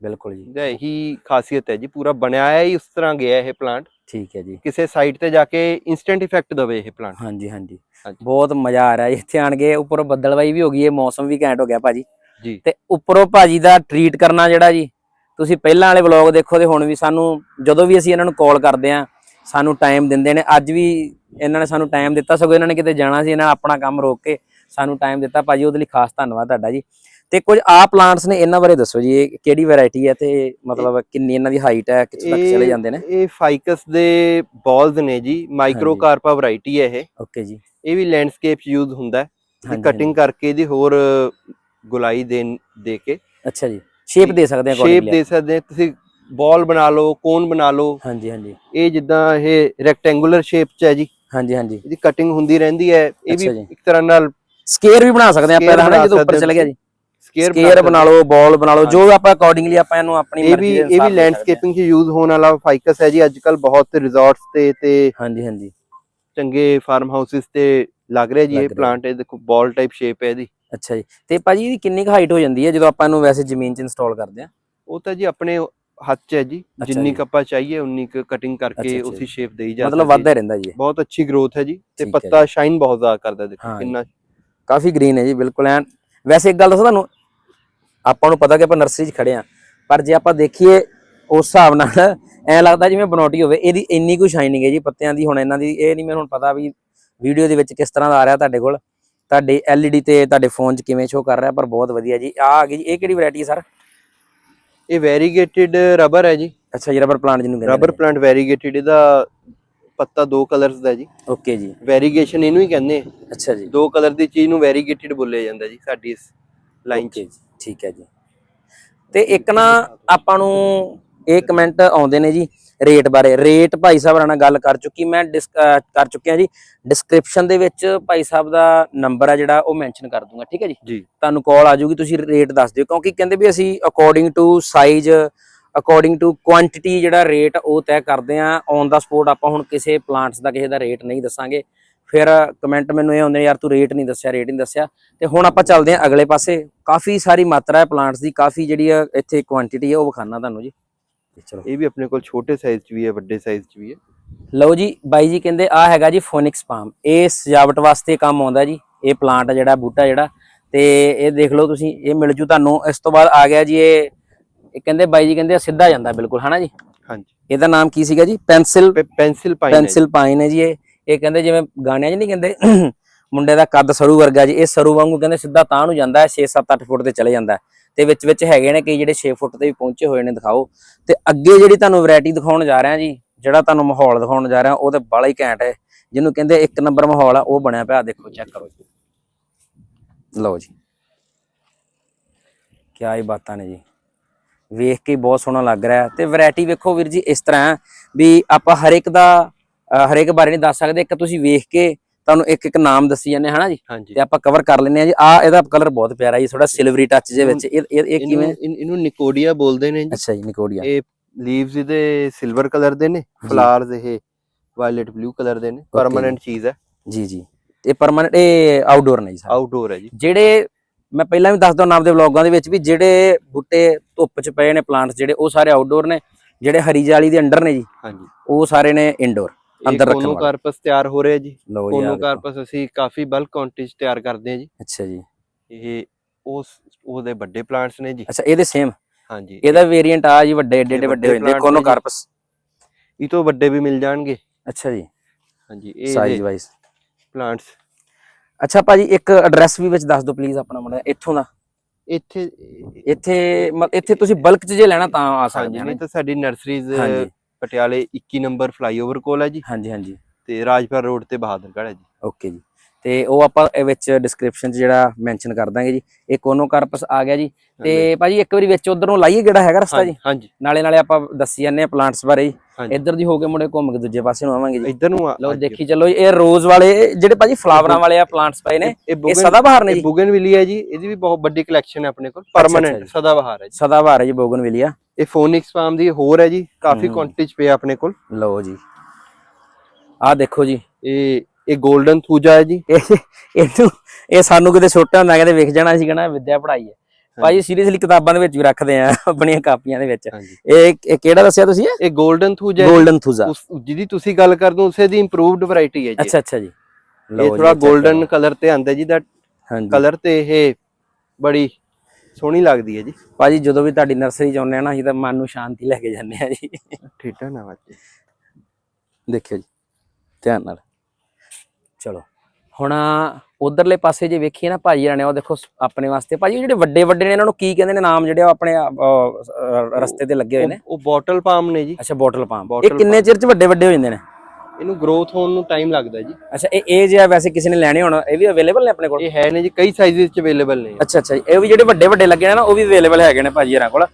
ਬਿਲਕੁਲ ਜੀ। ਇਹਦਾ ਇਹੀ ਖਾਸੀਅਤ ਹੈ ਜੀ ਪੂਰਾ ਬਣਾਇਆ ਹੀ ਉਸ ਤਰ੍ਹਾਂ ਗਿਆ ਇਹ ਪਲਾਂਟ ਠੀਕ ਹੈ ਜੀ। ਕਿਸੇ ਸਾਈਟ ਤੇ ਜਾ ਕੇ ਇਨਸਟੈਂਟ ਇਫੈਕਟ ਦਵੇ ਇਹ ਪਲਾਂਟ ਹਾਂਜੀ ਹਾਂਜੀ। ਬਹੁਤ ਮਜ਼ਾ ਆ ਰਿਹਾ ਇੱਥੇ ਆਣ ਕੇ ਉੱਪਰੋਂ ਬੱਦਲਵਾਈ ਵੀ ਹੋ ਗਈ ਹੈ ਮੌਸਮ ਵੀ ਘੈਂਟ ਹੋ ਗਿਆ ਭਾਜੀ। ਜੀ। ਤੇ ਉੱਪਰੋਂ ਭਾਜੀ ਦਾ ਟਰੀਟ ਕਰਨਾ ਜਿਹੜਾ ਜੀ ਤੁਸੀਂ ਪਹਿਲਾਂ ਵਾਲੇ ਵਲੌਗ ਦੇਖੋ ਤੇ ਹੁਣ ਵੀ ਸਾਨੂੰ ਜਦੋਂ ਵੀ ਅਸੀਂ ਇਹਨਾਂ ਨੂੰ ਕਾਲ ਕਰਦੇ ਆ ਸਾਨੂੰ ਟਾਈਮ ਦਿੰਦੇ ਨੇ। ਅੱਜ ਵੀ ਇਹਨਾਂ ਨੇ ਸਾਨੂੰ ਟਾਈਮ ਦਿੱਤਾ ਸਗੋਂ ਇਹਨਾਂ ਨੇ ਕਿਤੇ ਜਾਣਾ ਸੀ ਇਹਨਾਂ ਆਪਣਾ ਕੰਮ ਰੋਕ ਕੇ ਸਾਨੂੰ ਟਾਈਮ ਦਿੱਤਾ। ਭਾਜੀ ਉਹਦੇ ਲਈ ਖਾਸ ਧੰਨਵਾਦ ਤੁਹਾਡਾ ਜੀ। ਤੇ ਕੁਝ ਆ ਪਲਾਂਟਸ ਨੇ ਇਹਨਾਂ ਬਾਰੇ ਦੱਸੋ ਜੀ ਇਹ ਕਿਹੜੀ ਵੈਰਾਈਟੀ ਹੈ ਤੇ ਮਤਲਬ ਕਿੰਨੀ ਇਹਨਾਂ ਦੀ ਹਾਈਟ ਹੈ ਕਿੱਥੇ ਤੱਕ ਚਲੇ ਜਾਂਦੇ ਨੇ? ਇਹ ਫਾਈਕਸ ਦੇ ਬਾਲਸ ਨੇ ਜੀ ਮਾਈਕਰੋ ਹਾਂਜੀ। ਕਾਰਪਾ ਵੈਰਾਈਟੀ ਹੈ ਇਹ। ਓਕੇ ਜੀ। ਇਹ ਵੀ ਲੈਂਡਸਕੇਪ ਯੂਜ਼ ਹੁੰਦਾ ਹੈ। ਕਟਿੰਗ ਕਰਕੇ ਇਹਦੀ ਹੋਰ ਗੁਲਾਈ ਦੇ ਦੇ ਕੇ ਅੱਛਾ ਜੀ। ਸ਼ੇਪ ਦੇ ਸਕਦੇ ਆ। ਸ਼ੇਪ। ਦੇ ਸਕਦੇ ਹਾਂ। ਤੁਸੀਂ ਬਾਲ ਬਣਾ ਲਓ ਕੋਨ ਬਣਾ ਲਓ। ਹਾਂਜੀ ਹਾਂਜੀ। ਇਹ ਜਿੱਦਾਂ ਇਹ ਰੈਕਟੈਂਗੂਲਰ ਸ਼ੇਪ 'ਚ ਹੈ ਜੀ। ਹਾਂਜੀ ਹਾਂਜੀ। ਇਹਦੀ ਕਟਿੰਗ ਹੁੰਦੀ ਰਹਿੰਦੀ ਹੈ। ਇਹ ਵੀ। ਇੱਕ ਤਰ੍ਹਾਂ ਨਾਲ ਸਕੇਅਰ ਵੀ ਬਣਾ ਸਕਦੇ ਆ ਆਪਾਂ ਹਨਾ ਜਦੋਂ ਉੱਪਰ ਚਲੇ ਗਿਆ ਜੀ। ਸਕੇਅਰ ਬਣਾ ਲਓ ਬਾਲ ਬਣਾ ਲਓ ਜੋ ਆਪਾਂ ਅਕੋਰਡਿੰਗਲੀ ਆਪਾਂ ਇਹਨੂੰ ਆਪਣੀ ਇਹ ਮਰਜ਼ੀ ਵੀ ਦੇ ਇਹ ਵੀ ਲੈਂਡਸਕੇਪਿੰਗ 'ਚ ਯੂਜ਼ ਹੋਣ ਵਾਲਾ ਫਾਈਕਸ ਹੈ ਜੀ। ਅੱਜ ਕੱਲ ਬਹੁਤ ਰਿਜ਼ੋਰਟਸ ਤੇ ਤੇ। ਹਾਂਜੀ ਹਾਂਜੀ। ਚੰਗੇ ਫਾਰਮ ਹਾਊਸਿਸ ਤੇ ਲੱਗ ਰਿਹਾ ਜੀ ਇਹ। ਪਲਾਂਟ ਇਹ ਦੇਖੋ ਬਾਲ ਟਾਈਪ ਸ਼ੇਪ ਹੈ ਇਹਦੀ। ਅੱਛਾ ਜੀ ਤੇ ਭਾਜੀ ਇਹਦੀ ਕਿੰਨੀ ਕੁ ਹਾਈਟ ਹੋ ਜਾਂਦੀ ਹੈ ਜਦੋਂ ਆਪਾਂ ਇਹਨੂੰ ਵੈਸੇ ਜ਼ਮੀਨ 'ਚ ਇੰਸਟਾਲ ਕਰਦੇ ਆ ਉਹ ਤਾਂ ਜੀ ਆਪਣੇ ਹੱਥ 'ਚ ਹੈ ਜੀ ਜਿੰਨੀ ਜੀ। ਕੁ ਆਪਾਂ ਚਾਹੀਏ ਉਨੀ ਕੁ ਕਟਿੰਗ ਕਰਕੇ ਉਸੇ। ਸ਼ੇਪ ਦੇਈ ਜਾ ਮਤਲਬ। ਵੱਧਦਾ ਰਹਿੰਦਾ ਜੀ। ਬਹੁਤ ਅੱਛੀ ਗਰੋਥ ਹੈ ਜੀ ਤੇ ਪੱਤਾ ਸ਼ਾਈਨ ਬਹੁਤ ਜ਼ਿਆਦਾ ਕਰਦਾ ਦੇਖੋ। ਕਿੰਨਾ ਕਾਫੀ ਗ੍ਰੀਨ ਹੈ ਜੀ ਬਿਲਕੁਲ ਐਨ ਵੈਸੇ ਇੱਕ ਗੱਲ ਦੱਸਾਂ ਤੁਹਾਨੂੰ ਆਪਾਂ ਨੂੰ ਪਤਾ ਕਿ ਆਪਾਂ ਨਰਸਰੀ 'ਚ ਖੜੇ ਆ ਪਰ ਜੇ ਆਪਾਂ ਦੇਖੀਏ ਉਸ ਹਿਸਾਬ ਨਾਲ ਐ ਲੱਗਦਾ ਜਿਵੇਂ ਬਨੋਟੀ ਹੋਵੇ ਇਹਦੀ ਇੰਨੀ ਕੁ ਸ਼ਾਈਨਿੰਗ ਹੈ ਜੀ ਪੱਤਿਆਂ ਦੀ ਹੁਣ ਇਹਨਾਂ ਦੀ ਇਹ ਨਹੀਂ ਮੈਨੂੰ ਹੁਣ ਪਤਾ ਵੀ ਵੀਡੀਓ ਦੇ ਵਿੱਚ ਕਿਸ ਤਰ੍ਹਾਂ ਦਾ ਆ ਰਿਹਾ ਤੁਹਾਡੇ ਕੋਲ ਤੁਹਾਡੇ LED ਤੇ ਤੁਹਾਡੇ ਫੋਨ 'ਚ ਕਿਵੇਂ ਸ਼ੋ ਕਰ ਰਿਹਾ? ਪਰ ਬਹੁਤ ਵਧੀਆ ਜੀ। ਆ ਆ ਗਈ ਜੀ। ਇਹ ਕਿਹੜੀ ਵੈਰਾਈਟੀ ਹੈ ਸਰ? ਇਹ ਵੈਰੀਗੇਟਿਡ ਰਬਰ ਹੈ ਜੀ। ਅੱਛਾ ਜੀ ਰਬਰ ਪਲਾਂਟ ਜਿਹਨੂੰ ਕਹਿੰਦੇ ਰਬਰ ਪਲਾਂਟ ਵੈਰੀਗੇਟਿਡ ਇਹਦਾ ਪੱਤਾ ਦੋ ਕਲਰਸ ਦਾ ਜੀ। ਓਕੇ ਜੀ। ਵੈਰੀਗੇਸ਼ਨ ਇਹਨੂੰ ਹੀ ਕਹਿੰਦੇ ਆ। ਅੱਛਾ ਜੀ। ਦੋ ਕਲਰ ਦੀ ਚੀਜ਼ ਨੂੰ ਵੈਰੀਗੇਟਿਡ ਬੋਲਿਆ ਜਾਂਦਾ ਜੀ ਸਾਡੀ ਇਸ ਲਾਈਨ 'ਚ। ਠੀਕ ਹੈ ਜੀ। ਤੇ ਇੱਕ ਨਾ ਆਪਾਂ ਨੂੰ ਇਹ ਕਮੈਂਟ ਆਉਂਦੇ ਨੇ ਜੀ ਰੇਟ ਬਾਰੇ। ਰੇਟ ਭਾਈ ਸਾਹਿਬ ਨਾਲ ਗੱਲ ਕਰ ਚੁੱਕੀ ਮੈਂ ਕਰ ਚੁੱਕਿਆ ਜੀ। ਡਿਸਕ੍ਰਿਪਸ਼ਨ ਦੇ ਵਿੱਚ ਭਾਈ ਸਾਹਿਬ ਦਾ ਨੰਬਰ ਆ ਜਿਹੜਾ ਉਹ ਮੈਂਸ਼ਨ ਕਰ ਦੂੰਗਾ ਠੀਕ ਹੈ ਜੀ? ਤੁਹਾਨੂੰ ਕਾਲ ਆ ਜਾਊਗੀ ਤੁਸੀਂ ਰੇਟ ਦੱਸ ਦਿਓ ਕਿਉਂਕਿ ਕਹਿੰਦੇ ਵੀ ਅਸੀਂ according to size according to quantity ਜਿਹੜਾ ਰੇਟ ਉਹ ਤੈਅ ਕਰਦੇ ਆ ਔਨ ਦਾ ਸਪੋਰਟ ਆਪਾਂ ਹੁਣ ਕਿਸੇ ਪਲਾਂਟਸ ਦਾ ਕਿਸੇ ਦਾ ਰੇਟ ਨਹੀਂ ਦੱਸਾਂਗੇ। ਫਿਰ ਕਮੈਂਟ ਮੈਨੂੰ ਇਹ ਹੁੰਦੇ ਨੇ, ਯਾਰ ਤੂੰ ਰੇਟ ਨਹੀਂ ਦੱਸਿਆ ਰੇਟ ਨਹੀਂ ਦੱਸਿਆ। ਤੇ ਹੁਣ ਆਪਾਂ ਚੱਲਦੇ ਹਾਂ ਅਗਲੇ ਪਾਸੇ। ਕਾਫੀ ਸਾਰੀ ਮਾਤਰਾ ਹੈ ਪਲਾਂਟਸ ਦੀ ਕਾਫੀ ਜਿਹੜੀ ਆ ਇੱਥੇ ਕੁਆਂਟੀਟੀ ਹੈ ਉਹ ਵਿਖਾਣਾ ਤੁਹਾਨੂੰ ਜੀ। ਚਲੋ। ਇਹ ਵੀ ਆਪਣੇ ਕੋਲ ਛੋਟੇ ਸਾਈਜ਼ 'ਚ ਵੀ ਹੈ ਵੱਡੇ ਸਾਈਜ਼ 'ਚ ਵੀ ਹੈ। ਲਓ ਜੀ ਬਾਈ ਜੀ ਕਹਿੰਦੇ ਆ ਹੈਗਾ ਜੀ ਫੋਨਿਕਸ ਪਾਮ ਇਹ ਸਜਾਵਟ ਵਾਸਤੇ ਕੰਮ ਆਉਂਦਾ ਜੀ। ਇਹ ਪਲਾਂਟ ਜਿਹੜਾ ਬੂਟਾ ਜਿਹੜਾ ਤੇ ਇਹ ਦੇਖ ਲਓ ਤੁਸੀਂ ਇਹ ਮਿਲ ਜੂ ਤੁਹਾਨੂੰ। ਇਸ ਤੋਂ ਬਾਅਦ ਆ ਗਿਆ ਜੀ ਇਹ ਇਹ ਕਹਿੰਦੇ ਬਾਈ ਜੀ ਕਹਿੰਦੇ ਸਿੱਧਾ ਜਾਂਦਾ ਬਿਲਕੁਲ ਹਨਾ ਜੀ? ਹਾਂਜੀ। ਇਹਦਾ ਨਾਮ ਕੀ ਸੀਗਾ ਜੀ? Pencil pencil pine pencil pine ਹੈ ਜੀ ਇਹ। ਇਹ ਕਹਿੰਦੇ ਜਿਵੇਂ ਗਾਣਿਆਂ 'ਚ ਨਹੀਂ ਕਹਿੰਦੇ ਮੁੰਡੇ ਦਾ ਕੱਦ ਸਰੂ ਵਰਗਾ ਜੀ, ਇਹ ਸਰੂ ਵਾਂਗੂ ਕਹਿੰਦੇ ਸਿੱਧਾ ਤਾਂ ਨੂੰ ਜਾਂਦਾ ਹੈ 6 7 8 ਫੁੱਟ ਤੇ ਚਲੇ ਜਾਂਦਾ ਤੇ ਵਿੱਚ ਵਿੱਚ ਹੈਗੇ ਨੇ ਕਈ ਜਿਹੜੇ 6 ਫੁੱਟ ਤੇ ਵੀ ਪਹੁੰਚੇ ਹੋਏ ਨੇ, ਦਿਖਾਓ। ਤੇ ਅੱਗੇ ਜਿਹੜੀ ਤੁਹਾਨੂੰ ਵੈਰਾਈਟੀ ਦਿਖਾਉਣ ਜਾ ਰਿਹਾ ਜੀ, ਜਿਹੜਾ ਤੁਹਾਨੂੰ ਮਾਹੌਲ ਦਿਖਾਉਣ ਜਾ ਰਿਹਾ, ਉਹ ਤੇ ਬੜਾ ਹੀ ਘੈਂਟ ਹੈ। ਜਿਹਨੂੰ ਕਹਿੰਦੇ ਇੱਕ ਨੰਬਰ ਮਾਹੌਲ ਆ, ਉਹ ਬਣਿਆ ਪਿਆ, ਦੇਖੋ ਚੈੱਕ ਕਰੋ ਜੀ। ਲਓ ਜੀ। ਕਿਆ ਹੀ ਬਾਤਾਂ ਨੇ ਜੀ। ਵੇਖ ਕੇ ਬਹੁਤ ਸੋਹਣਾ ਲੱਗ ਰਿਹਾ ਤੇ ਵੈਰਾਈਟੀ ਵੇਖੋ ਵੀਰ ਜੀ, ਇਸ ਤਰ੍ਹਾਂ ਵੀ ਆਪਾਂ ਹਰ ਇੱਕ ਦਾ, ਅਹ ਹਰ ਇੱਕ ਬਾਰੇ ਨਹੀਂ ਦੱਸ ਸਕਦੇ, ਇੱਕ ਤੁਸੀਂ ਵੇਖ ਕੇ ਤੁਹਾਨੂੰ ਇੱਕ ਇੱਕ ਨਾਮ ਦੱਸੀ ਜਾਂਦੇ ਹਨਾ ਜੀ? ਤੇ ਆਪਾਂ ਕਵਰ ਕਰ ਲੈਂਦੇ ਆ ਜੀ। ਆ ਇਹਦਾ ਕਲਰ ਬਹੁਤ ਪਿਆਰਾ ਜੀ ਥੋੜਾ ਸਿਲਵਰੀ ਟੱਚ ਦੇ ਵਿੱਚ। ਇਹ ਇਹ- ਇਹ ਕਿਵੇਂ? ਇਹਨੂੰ ਨਿਕੋਡੀਆ ਬੋਲਦੇ ਨੇ ਜੀ। ਅੱਛਾ ਜੀ ਨਿਕੋਡੀਆ ਇਹ ਲੀਵਸ ਇਹਦੇ ਸਿਲਵਰ ਕਲਰ ਦੇ ਨੇ ਫਲਾਵਰਸ ਇਹ ਵਾਇਲਟ ਬਲੂ ਕਲਰ ਦੇ ਨੇ। ਪਰਮਨੈਂਟ ਚੀਜ਼ ਹੈ। ਜੀ ਜੀ। ਤੇ ਪਰਮਨੈਂਟ ਇਹ ਆਊਟਡੋਰ ਨੇ ਜੀ ਸਾਰੇ। ਆਊਟਡੋਰ ਹੈ ਜੀ। ਜਿਹੜੇ ਮੈਂ ਪਹਿਲਾਂ ਵੀ ਦੱਸਦਾ ਨਾਮ ਦੇ ਵਲੌਗਾਂ ਦੇ ਵਿੱਚ ਵੀ ਜਿਹੜੇ ਬੂਟੇ ਧੁੱਪ 'ਚ ਪਏ ਨੇ ਪਲਾਂਟਸ ਜਿਹੜੇ ਉਹ ਸਾਰੇ ਆਊਟਡੋਰ ਨੇ। ਜਿਹੜੇ ਹਰੀ ਜਾਲੀ ਦੇ ਅੰਡਰ ਨੇ ਜੀ ਹਾਂਜੀ। ਉਹ ਸਾਰੇ ਨੇ ਇੰਡੋਰ ਅੰਦਰ ਰੱਖਣ ਵਾਲੇ। ਕਾਰਪਸ ਤਿਆਰ ਹੋ ਰਿਹਾ ਜੀ। ਦੇਖੋ। ਕਾਰਪਸ ਅਸੀਂ ਕਾਫੀ ਬਲਕ ਕੁਆਂਟੀਟੀ ਚ ਤਿਆਰ ਕਰਦੇ ਹਾਂ ਜੀ। ਅੱਛਾ ਜੀ। ਇਹ ਉਸ ਉਹਦੇ ਵੱਡੇ ਪਲਾਂਟਸ ਨੇ ਜੀ। ਅੱਛਾ ਇਹਦੇ ਸੇਮ ਹਾਂਜੀ। ਇਹਦਾ ਵੇਰੀਐਂਟ ਆ ਜੀ ਵੱਡੇ ਏਡੇ ਏਡੇ ਵੱਡੇ ਵੱਡੇ ਹੋ ਜਾਂਦੇ plant ਕੋਨੋ ਨੇ ਜੀ। ਕਾਰਪਸ। ਇਹ ਤੋਂ ਵੱਡੇ ਵੀ ਮਿਲ ਜਾਣਗੇ। ਅੱਛਾ ਜੀ। ਹਾਂਜੀ ਇਹ ਸਾਈਜ਼ ਵਾਈਜ਼ ਪਲਾਂਟਸ ਅੱਛਾ ਭਾਜੀ ਇੱਕ ਐਡਰੈਸ ਵੀ ਵਿੱਚ ਦੱਸ ਦਿਓ ਪਲੀਜ਼ ਆਪਣਾ ਮੁੰਡਾ ਇੱਥੋਂ ਦਾ। ਇੱਥੇ ਇੱਥੇ ਇੱਥੇ ਤੁਸੀਂ ਬਲਕ 'ਚ ਜੇ ਲੈਣਾ ਤਾਂ ਆ ਸਕਦੇ ਹੋ ਨਹੀਂ ਤਾਂ ਸਾਡੀ ਨਰਸਰੀਜ਼ ਪਟਿਆਲੇ 21 ਨੰਬਰ ਫਲਾਈਓਵਰ ਕੋਲ ਹੈ ਜੀ। ਹਾਂਜੀ ਹਾਂਜੀ। ਤੇ ਰਾਜਪੁਰ ਰੋਡ ਤੇ ਬਹਾਦਰਗੜ੍ਹ ਹੈ ਜੀ। ਓਕੇ ਜੀ। ਤੇ ਉਹ ਆਪਾਂ ਇਹ ਵਿੱਚ ਡਿਸਕ੍ਰਿਪਸ਼ਨ 'ਚ ਜਿਹੜਾ ਮੈਂਸ਼ਨ ਕਰ ਦਾਂਗੇ ਜੀ। ਇਹ ਕੋਨੋ ਕਾਰਪਸ ਆ ਗਿਆ ਜੀ। ਤੇ ਭਾਜੀ ਇੱਕ ਵਾਰੀ ਵਿੱਚ ਉਧਰ ਲਾਈਏ ਕਿਹੜਾ ਹੈਗਾ ਰਸਤਾ ਜੀ? ਹਾਂਜੀ ਨਾਲੇ ਨਾਲੇ ਆਪਾਂ ਦੱਸੀ ਜਾਂਦੇ ਆ ਪਲਾਂਟਸ ਬਾਰੇ। ਇੱਧਰ ਦੀ ਹੋ ਕੇ ਮੁੜੇ ਘੁੰਮ ਕੇ ਦੂਜੇ ਪਾਸੇ ਨੂੰ ਆਵਾਂਗੇ ਜੀ। ਇੱਧਰ ਨੂੰ ਆ- ਲਓ। ਦੇਖੀ ਚੱਲੋ ਇਹ ਰੋਜ਼ ਵਾਲੇ ਜਿਹੜੇ ਭਾਜੀ ਫਲਾਵਰਾਂ ਵਾਲੇ ਆ ਪਲਾਂਟਸ ਪਏ ਨੇ ਇਹ ਇਹ ਬੁਗਨ ਸਦਾ ਬਹਾਰ ਨੇ ਜੀ। ਬੁਗਨਵਿਲੀ ਹੈ ਜੀ। ਇਹਦੀ ਵੀ ਬਹੁਤ ਵੱਡੀ ਕਲੈਕਸ਼ਨ ਹੈ ਆਪਣੇ ਕੋਲ। ਪਰਮਨੈਂਟ ਜੀ। ਸਦਾ ਬਹਾਰ ਹੈ ਜੀ। ਸਦਾ ਬਹਾਰ ਹੈ ਜੀ ਬੋਗਨਵਿਲੀਆ ਇਹ ਫੋਨਿਕਸ ਫਾਰਮ ਦੀ ਹੋਰ ਹੈ ਜੀ ਕਾਫੀ ਕੁਆਂਟੀਟੀ ਚ ਪਿਆ ਆਪਣੇ ਕੋਲ। ਲਓ ਜੀ। ਆਹ ਦੇਖੋ ਜੀ। ਇਹ ਇਹ 골ਡਨ ਥੂਜਾ ਹੈ ਜੀ। ਇਹਨੂੰ ਇਹ ਸਾਨੂੰ ਕਿਤੇ ਛੋਟਾ ਹੁੰਦਾ ਕਹਿੰਦੇ ਵੇਖ ਜਾਣਾ ਸੀ ਕਹਣਾ ਵਿਦਿਆ ਪੜਾਈ ਹੈ। ਭਾਈ ਸੀਰੀਅਸਲੀ ਕਿਤਾਬਾਂ ਦੇ ਵਿੱਚ ਵੀ ਰੱਖਦੇ ਆ ਆਪਣੀਆਂ ਕਾਪੀਆਂ ਦੇ ਵਿੱਚ। ਇਹ ਇਹ ਕਿਹੜਾ ਦੱਸਿਆ ਤੁਸੀਂ ਇਹ? Golden thuja golden thuja. ਜਿਹਦੀ ਤੁਸੀਂ ਗੱਲ ਕਰਦੇ ਹੋ ਉਸੇ ਦੀ ਇੰਪਰੂਵਡ ਵੈਰਾਈਟੀ ਹੈ ਜੀ। ਅੱਛਾ ਅੱਛਾ ਜੀ। ਇਹ ਥੋੜਾ 골ਡਨ ਕਲਰ ਤੇ ਆਂਦਾ ਜੀ ਦਾ ਕਲਰ ਤੇ ਇਹ ਬੜੀ ਸੋਹਣੀ ਲੱਗਦੀ ਹੈ ਜੀ। ਭਾਜੀ ਜਦੋਂ ਵੀ ਤੁਹਾਡੀ ਨਰਸਰੀ ਚ ਆਉਂਦੇ ਆ ਨਾ ਅਸੀਂ ਤਾਂ ਮਨ ਨੂੰ ਸ਼ਾਂਤੀ ਲੈ ਕੇ ਜਾਂਦੇ ਆ ਜੀ। ਠੀਟਾ ਨਾ ਵਾਜੇ ਦੇਖਿਓ ਜੀ ਧਿਆਨ ਨਾਲ। ਚਲੋ ਹੁਣ ਉਧਰਲੇ ਪਾਸੇ ਜੇ ਵੇਖੀਏ ਨਾ ਭਾਜੀ ਰਾਣੇ ਉਹ ਦੇਖੋ ਆਪਣੇ ਵਾਸਤੇ। ਭਾਜੀ ਜਿਹੜੇ ਵੱਡੇ ਵੱਡੇ ਨੇ ਇਹਨਾਂ ਨੂੰ ਕੀ ਕਹਿੰਦੇ ਨੇ ਨਾਮ ਜਿਹੜੇ ਆਪਣੇ ਰਸਤੇ ਤੇ ਲੱਗੇ ਹੋਏ ਨੇ? ਉਹ ਬੋਟਲ ਪਾਮ ਨੇ ਜੀ। ਅੱਛਾ ਬੋਟਲ ਪਾਮ ਇਹ ਕਿੰਨੇ। ਚਿਰ ਚ ਵੱਡੇ ਵੱਡੇ ਹੋ ਜਾਂਦੇ ਨੇ? ਇਹਨੂੰ ਗਰੋਥ ਹੋਣ ਨੂੰ ਟਾਈਮ ਲੱਗਦਾ ਜੀ। ਅੱਛਾ ਇਹ ਇਹ ਜਿਹਾ ਵੈਸੇ ਕਿਸੇ ਨੇ ਲੈਣੇ ਹੋਣ ਇਹ ਵੀ ਅਵੇਲੇਬਲ ਨੇ ਆਪਣੇ ਕੋਲ? ਇਹ ਹੈ ਨੇ ਜੀ ਕਈ ਸਾਈਜ਼ਸ ਚ ਅਵੇਲੇਬਲ ਨੇ। ਅੱਛਾ ਅੱਛਾ ਜੀ, ਇਹ ਵੀ ਜਿਹੜੇ ਵੱਡੇ ਵੱਡੇ ਲੱਗੇ ਨੇ ਨਾ ਉਹ ਵੀ ਅਵੇਲੇਬਲ ਹੈਗੇ ਨੇ ਭਾਜੀ ਹਰਾਂ ਕੋਲ।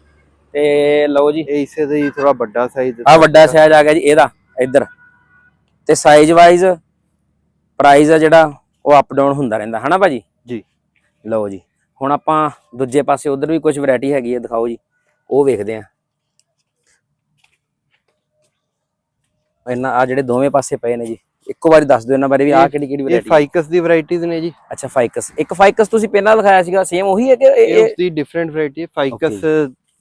ਤੇ ਲਓ ਜੀ। ਇਹ ਇਸੇ ਦਾ ਹੀ ਥੋੜਾ ਵੱਡਾ ਸਾਈਜ਼ ਆ ਵੱਡਾ ਸਾਈਜ਼ ਆ ਗਿਆ ਜੀ ਇਹਦਾ ਇੱਧਰ। ਤੇ ਸਾਈਜ਼ ਵਾਈਜ਼ ਪ੍ਰਾਈਸ ਆ ਜਿਹੜਾ ਉਹ ਅਪ ਡਾਊਨ ਹੁੰਦਾ ਰਹਿੰਦਾ ਹਨਾ ਭਾਜੀ? ਜੀ। ਲਓ ਜੀ। ਹੁਣ ਆਪਾਂ ਦੂਜੇ ਪਾਸੇ ਉਧਰ ਵੀ ਕੁਝ ਵੈਰਾਈਟੀ ਹੈਗੀ ਹੈ ਦਿਖਾਓ ਜੀ। ਉਹ ਵੇਖਦੇ ਆ ਇਹਨਾਂ ਆ ਜਿਹੜੇ ਦੋਵੇਂ ਪਾਸੇ ਪਏ ਨੇ ਜੀ। ਇੱਕੋ ਵਾਰੀ ਦੱਸ ਦਿਓ ਇਹਨਾਂ ਬਾਰੇ ਵੀ ਆ ਇਹ- ਕਿਹੜੀ ਕਿਹੜੀ ਇਹ ਵੈਰਾਈਟੀ ਫਾਈਕਸ ਦੀ ਵੈਰਾਈਟੀਆਂ ਨੇ ਜੀ। ਅੱਛਾ ਫਾਈਕਸ ਇੱਕ ਫਾਈਕਸ ਤੁਸੀਂ ਪਹਿਲਾਂ ਦਿਖਾਇਆ ਸੀਗਾ ਸੇਮ ਉਹੀ ਹੈ ਕਿ ਇਹ- ਇਹ ਇਹ ਉਸ ਦੀ ਡਿਫਰੈਂਟ ਵੈਰਾਈਟੀ ਹੈ ਫਾਈਕਸ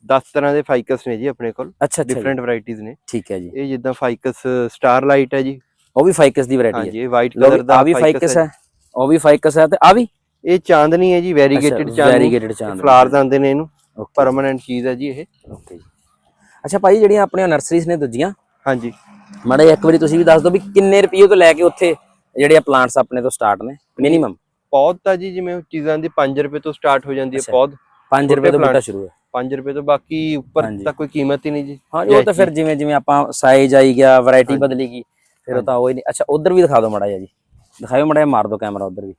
10 ਤਰ੍ਹਾਂ ਦੇ ਫਾਈਕਸ ਨੇ ਜੀ ਆਪਣੇ ਕੋਲ। ਅੱਛਾ ਡਿਫਰੈਂਟ ਵੈਰਾਈਟੀਆਂ ਨੇ। ਠੀਕ ਹੈ ਜੀ। ਇਹ ਜਿੱਦਾਂ ਫਾਈਕਸ ਸਟਾਰਲਾਈਟ ਹੈ ਜੀ। ਉਹ ਵੀ ਫਾਈਕਸ ਦੀ ਵੈਰਾਈਟੀ ਹੈ। ਹਾਂਜੀ ਇਹ ਵਾਈਟ ਕਲਰ ਦਾ ਆ ਵੀ ਫਾਈਕਸ ਹੈ। ਉਹ ਵੀ ਫਾਈਕਸ ਹੈ ਤੇ ਆ ਵੀ? ਇਹ ਚਾਂਦਨੀ ਹੈ ਜੀ ਵੈਰੀਗੇਟਡ ਚਾਂਦਨੀ। ਵੈਰੀਗੇਟਡ ਚਾਂਦ ਫਲਾਰਸ ਆਉਂਦੇ ਨੇ ਇਹਨੂੰ। ਪਰਮਨੈਂਟ ਚੀਜ਼ ਹੈ ਜੀ ਇਹ। ਓਕੇ ਜੀ। ਅੱਛਾ ਭਾਈ ਜਿਹੜੀਆਂ ਆਪਣੀਆਂ ਨਰਸਰੀਜ਼ ਨੇ ਦੂਜੀਆਂ? ਹਾਂਜੀ। ਮਾੜਾ ਇੱਕ ਵਾਰੀ ਤੁਸੀਂ ਵੀ ਦੱਸ ਦਿਓ ਵੀ ਕਿੰਨੇ ਰੁਪਏ ਤੋਂ ਲੈ ਕੇ ਉੱਥੇ ਜਿਹੜੇ ਆ ਪਲਾਂਟਸ ਆਪਣੇ ਤੋਂ ਸਟਾਰਟ ਨੇ? ਮਿਨੀਮਮ ਪੌਦ ਤਾਂ ਜੀ ਜਿਵੇਂ ਚੀਜ਼ਾਂ ਦੀ 5 ਰੁਪਏ ਤੋਂ ਸਟਾਰਟ ਹੋ ਜਾਂਦੀ ਹੈ। ਪੌਦ 5 ਰੁਪਏ ਤੋਂ ਬੂਟਾ। ਸ਼ੁਰੂ ਹੈ। 5 ਰੁਪਏ ਤੋਂ ਬਾਕੀ ਉੱਪਰ। ਤਾਂ ਕੋਈ ਕੀਮਤ ਹੀ ਨਹੀਂ ਜੀ। ਹਾਂ ਉਹ ਤਾਂ ਫਿਰ ਜਿਵੇਂ ਜਿਵੇਂ ਆਪਾਂ ਸਾਈਜ਼ ਆਈ ਗਿਆ ਵੈਰਾਈਟੀ ਬਦਲੀ ਗਈ ਫਿਰ ਉਹ ਤਾਂ ਉਹ ਹੀ ਨਹੀਂ। ਅੱਛਾ ਉਧਰ ਵੀ ਦਿਖਾ ਦਿਓ ਮਾੜਾ ਜੀ। ਦਿਖਾਓ ਮਾੜਾ ਮਾਰ ਦਿਓ ਕੈਮਰਾ ਉਧਰ ਵੀ।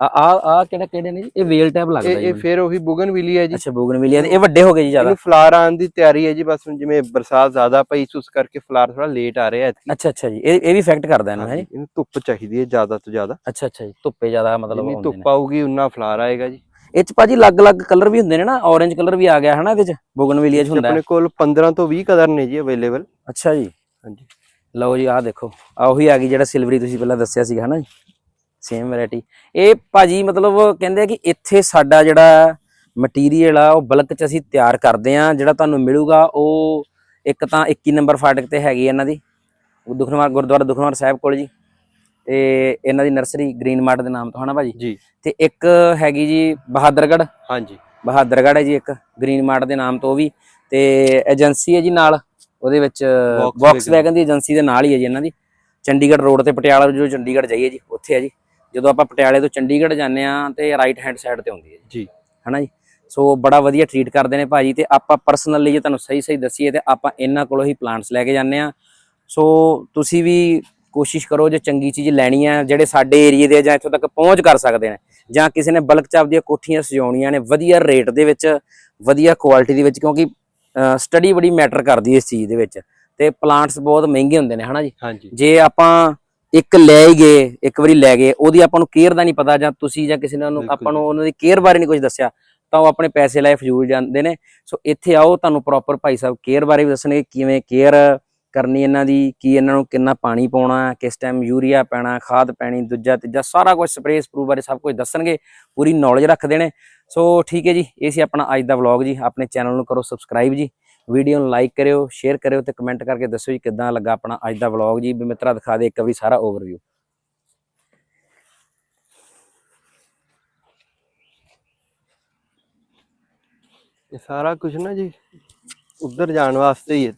ਆ ਆ ਕਿਹੜਾ ਕਿਹੜੇ ਨੇ ਜੀ? ਇਹ ਵੇਲ ਟੈਪ ਲੱਗਦਾ ਇਹ ਜੀ ਇਹ ਫਿਰ ਉਹੀ ਬੁਗਨਵਿਲੀ ਹੈ ਜੀ। ਅੱਛਾ ਬੋਗਨਵਿਲੀਆ ਇਹ ਵੱਡੇ ਹੋ ਗਏ ਜੀ ਜ਼ਿਆਦਾ? ਇਹਨੂੰ ਫਲਾਰ ਆਉਣ ਦੀ ਤਿਆਰੀ ਹੈ ਜੀ ਬਸ ਹੁਣ ਜਿਵੇਂ ਬਰਸਾਤ ਜ਼ਿਆਦਾ ਪਈ ਸੀ ਉਸ ਕਰਕੇ ਫਲਾਰ ਥੋੜਾ ਲੇਟ ਆ ਰਿਹਾ ਹੈ ਅੱਛਾ ਅੱਛਾ ਜੀ। ਇਹ ਇਹ ਵੀ ਇਫੈਕਟ ਕਰਦਾ ਇਹਨੂੰ ਹੈ ਜੀ? ਇਹਨੂੰ ਧੁੱਪ ਚਾਹੀਦੀ ਹੈ ਜ਼ਿਆਦਾ ਤੋਂ ਜ਼ਿਆਦਾ। ਅੱਛਾ ਅੱਛਾ ਜੀ। ਧੁੱਪੇ ਜ਼ਿਆਦਾ ਮਤਲਬ ਜਿੰਨੀ ਹੁੰਦੇ ਨੇ। ਧੁੱਪ ਆਊਗੀ ਉਨਾ ਫਲਾਰ ਆਏਗਾ ਜੀ। ਇਹ ਚ ਭਾਜੀ ਅਲੱਗ-ਅਲੱਗ ਕਲਰ ਵੀ ਹੁੰਦੇ ਨੇ ਨਾ। ਔਰੇਂਜ ਕਲਰ ਵੀ ਆ ਗਿਆ ਹਨਾ ਇਹਦੇ ਚ? ਬੋਗਨਵਿਲੀਆ ਚ ਹੁੰਦਾ। ਹੈ। ਆਪਣੇ ਕੋਲ 15 ਤੋਂ 20 ਕਲਰ ਨੇ ਜੀ ਅਵੇਲੇਬਲ ਅੱਛਾ ਜੀ। ਹਾਂਜੀ। ਲਓ ਜੀ ਆਹ ਦੇਖੋ। ਆ ਉਹੀ ਆ ਗਈ ਜਿਹੜਾ ਸਿਲਵਰੀ ਤੁਸੀਂ ਪਹਿਲਾਂ ਦੱਸਿਆ ਸੀਗਾ ਹਨਾ ਜੀ? ਸੇਮ ਵੈਰਾਈਟੀ ਇਹ ਭਾਜੀ ਮਤਲਬ ਕਹਿੰਦੇ ਆ ਕਿ ਇੱਥੇ ਸਾਡਾ ਜਿਹੜਾ ਮਟੀਰੀਅਲ ਆ ਉਹ ਬਲਕ ਚ ਅਸੀਂ ਤਿਆਰ ਕਰਦੇ ਆ ਜਿਹੜਾ ਤੁਹਾਨੂੰ ਮਿਲੂਗਾ ਉਹ ਇੱਕ ਤਾਂ 21 ਨੰਬਰ ਫਾਟਕ ਤੇ ਹੈਗੀ ਇਹਨਾਂ ਦੀ। ਦੁਖਨਵਾਰ ਗੁਰਦੁਆਰਾ ਦੁਖਨਵਾਰ ਸਾਹਿਬ ਕੋਲ ਜੀ। ਤੇ ਇਹਨਾਂ ਦੀ ਨਰਸਰੀ ਗ੍ਰੀਨ ਮਾਰਟ ਦੇ ਨਾਮ ਤੋਂ ਹਨਾ ਭਾਜੀ? ਜੀ। ਤੇ ਇੱਕ ਹੈਗੀ ਜੀ ਬਹਾਦਰਗੜ੍ਹ। ਹਾਂਜੀ। ਬਹਾਦਰਗੜ੍ਹ ਹੈ ਜੀ ਇੱਕ ਗ੍ਰੀਨ ਮਾਰਟ ਦੇ ਨਾਮ ਤੋਂ ਉਹ ਵੀ। ਤੇ ਏਜੰਸੀ ਹੈ ਜੀ ਨਾਲ ਉਹਦੇ ਵਿੱਚ ਬਾਕਸ ਵੈਗਨ ਦੀ ਏਜੰਸੀ ਦੇ ਨਾਲ ਹੀ ਹੈ ਜੀ ਇਹਨਾਂ ਦੀ। ਚੰਡੀਗੜ੍ਹ ਰੋਡ ਤੇ ਪਟਿਆਲਾ ਜੋ ਚੰਡੀਗੜ੍ਹ ਜਾਈਏ ਜੀ ਉੱਥੇ ਹੈ ਜੀ। ਜਦੋਂ ਆਪਾਂ ਪਟਿਆਲੇ ਤੋਂ ਚੰਡੀਗੜ੍ਹ ਜਾਂਦੇ ਆ ਤੇ ਰਾਈਟ ਹੈਂਡ ਸਾਈਡ ਤੇ ਹੁੰਦੀ ਹੈ ਜੀ। ਹਨਾ ਜੀ? ਸੋ ਬੜਾ ਵਧੀਆ ਟਰੀਟ ਕਰਦੇ ਨੇ ਭਾਜੀ ਤੇ ਆਪਾਂ ਪਰਸਨਲੀ ਜੇ ਤੁਹਾਨੂੰ ਸਹੀ ਸਹੀ ਦੱਸੀਏ ਤੇ ਆਪਾਂ ਇਹਨਾਂ ਕੋਲੋਂ ਹੀ ਪਲਾਂਟਸ ਲੈ ਕੇ ਜਾਂਦੇ ਆ ਸੋ ਤੁਸੀਂ ਵੀ ਕੋਸ਼ਿਸ਼ ਕਰੋ ਜੇ ਚੰਗੀ ਚੀਜ਼ ਲੈਣੀ ਆ ਜਿਹੜੇ ਸਾਡੇ ਏਰੀਏ ਦੇ ਜਾਂ ਇੱਥੋਂ ਤੱਕ ਪਹੁੰਚ ਕਰ ਸਕਦੇ ਨੇ ਜਾਂ ਕਿਸੇ ਨੇ ਬਲਕ ਚ ਆਪਦੀਆਂ ਕੋਠੀਆਂ ਸਜਾਉਣੀਆਂ ਨੇ ਵਧੀਆ ਰੇਟ ਦੇ ਵਿੱਚ ਵਧੀਆ ਕੁਆਲਿਟੀ ਦੇ ਵਿੱਚ ਕਿਉਂਕਿ ਸਟੱਡੀ ਬੜੀ ਮੈਟਰ ਕਰਦੀ ਇਸ ਚੀਜ਼ ਦੇ ਵਿੱਚ ਤੇ ਪਲਾਂਟਸ ਬਹੁਤ ਮਹਿੰਗੇ ਹੁੰਦੇ ਨੇ ਹਨਾ ਜੀ? ਜੇ ਆਪਾਂ ਇੱਕ ਲੈ ਹੀ ਗਏ ਇੱਕ ਵਾਰੀ ਲੈ ਗਏ ਉਹਦੀ ਆਪਾਂ ਨੂੰ ਕੇਅਰ ਦਾ ਨਹੀਂ ਪਤਾ ਜਾਂ ਤੁਸੀਂ ਜਾਂ ਕਿਸੇ ਨੇ ਉਹਨੂੰ ਆਪਾਂ ਨੂੰ ਉਹਨਾਂ ਦੀ ਕੇਅਰ ਬਾਰੇ ਨਹੀਂ ਕੁਝ ਦੱਸਿਆ ਤਾਂ ਉਹ ਆਪਣੇ ਪੈਸੇ ਲਾਏ ਫਜ਼ੂਲ ਜਾਂਦੇ ਨੇ। ਸੋ ਇੱਥੇ ਆਓ ਤੁਹਾਨੂੰ ਪ੍ਰੋਪਰ ਭਾਈ ਸਾਹਿਬ ਕੇਅਰ ਬਾਰੇ ਵੀ ਦੱਸਣਗੇ ਕਿਵੇਂ ਕੇਅਰ ਕਰਨੀ ਇਹਨਾਂ ਦੀ ਕੀ ਇਹਨਾਂ ਨੂੰ ਕਿੰਨਾ ਪਾਣੀ ਪਾਉਣਾ ਕਿਸ ਟਾਈਮ ਯੂਰੀਆ ਪੈਣਾ ਖਾਦ ਪੈਣੀ ਦੂਜਾ ਤੀਜਾ ਸਾਰਾ ਕੁਝ ਸਪਰੇਅ ਸਪਰੂ ਬਾਰੇ ਸਭ ਕੁਝ ਦੱਸਣਗੇ ਪੂਰੀ ਨੌਲੇਜ ਰੱਖਦੇ ਨੇ। ਸੋ ਠੀਕ ਹੈ ਜੀ ਇਹ ਸੀ ਆਪਣਾ ਅੱਜ ਦਾ ਵਲੌਗ ਜੀ ਆਪਣੇ ਚੈਨਲ ਨੂੰ ਕਰੋ ਸਬਸਕ੍ਰਾਈਬ ਜੀ। ਵੀਡੀਓ ਨੂੰ ਲਾਈਕ ਕਰਿਓ ਸ਼ੇਅਰ ਕਰਿਓ ਤੇ ਕਮੈਂਟ ਕਰਕੇ ਦੱਸਿਓ ਜੀ ਕਿੱਦਾਂ ਲੱਗਾ ਆਪਣਾ ਅੱਜ ਦਾ ਵਲੌਗ ਜੀ। ਵੀ ਮਿੱਤਰਾ ਦਿਖਾ ਦੇ ਇੱਕ ਵਾਰੀ ਸਾਰਾ ਓਵਰਵਿਊ ਇਹ ਸਾਰਾ ਕੁਝ ਨਾ ਜੀ, ਉੱਧਰ ਜਾਣ ਵਾਸਤੇ ਹੀ ਹੈ।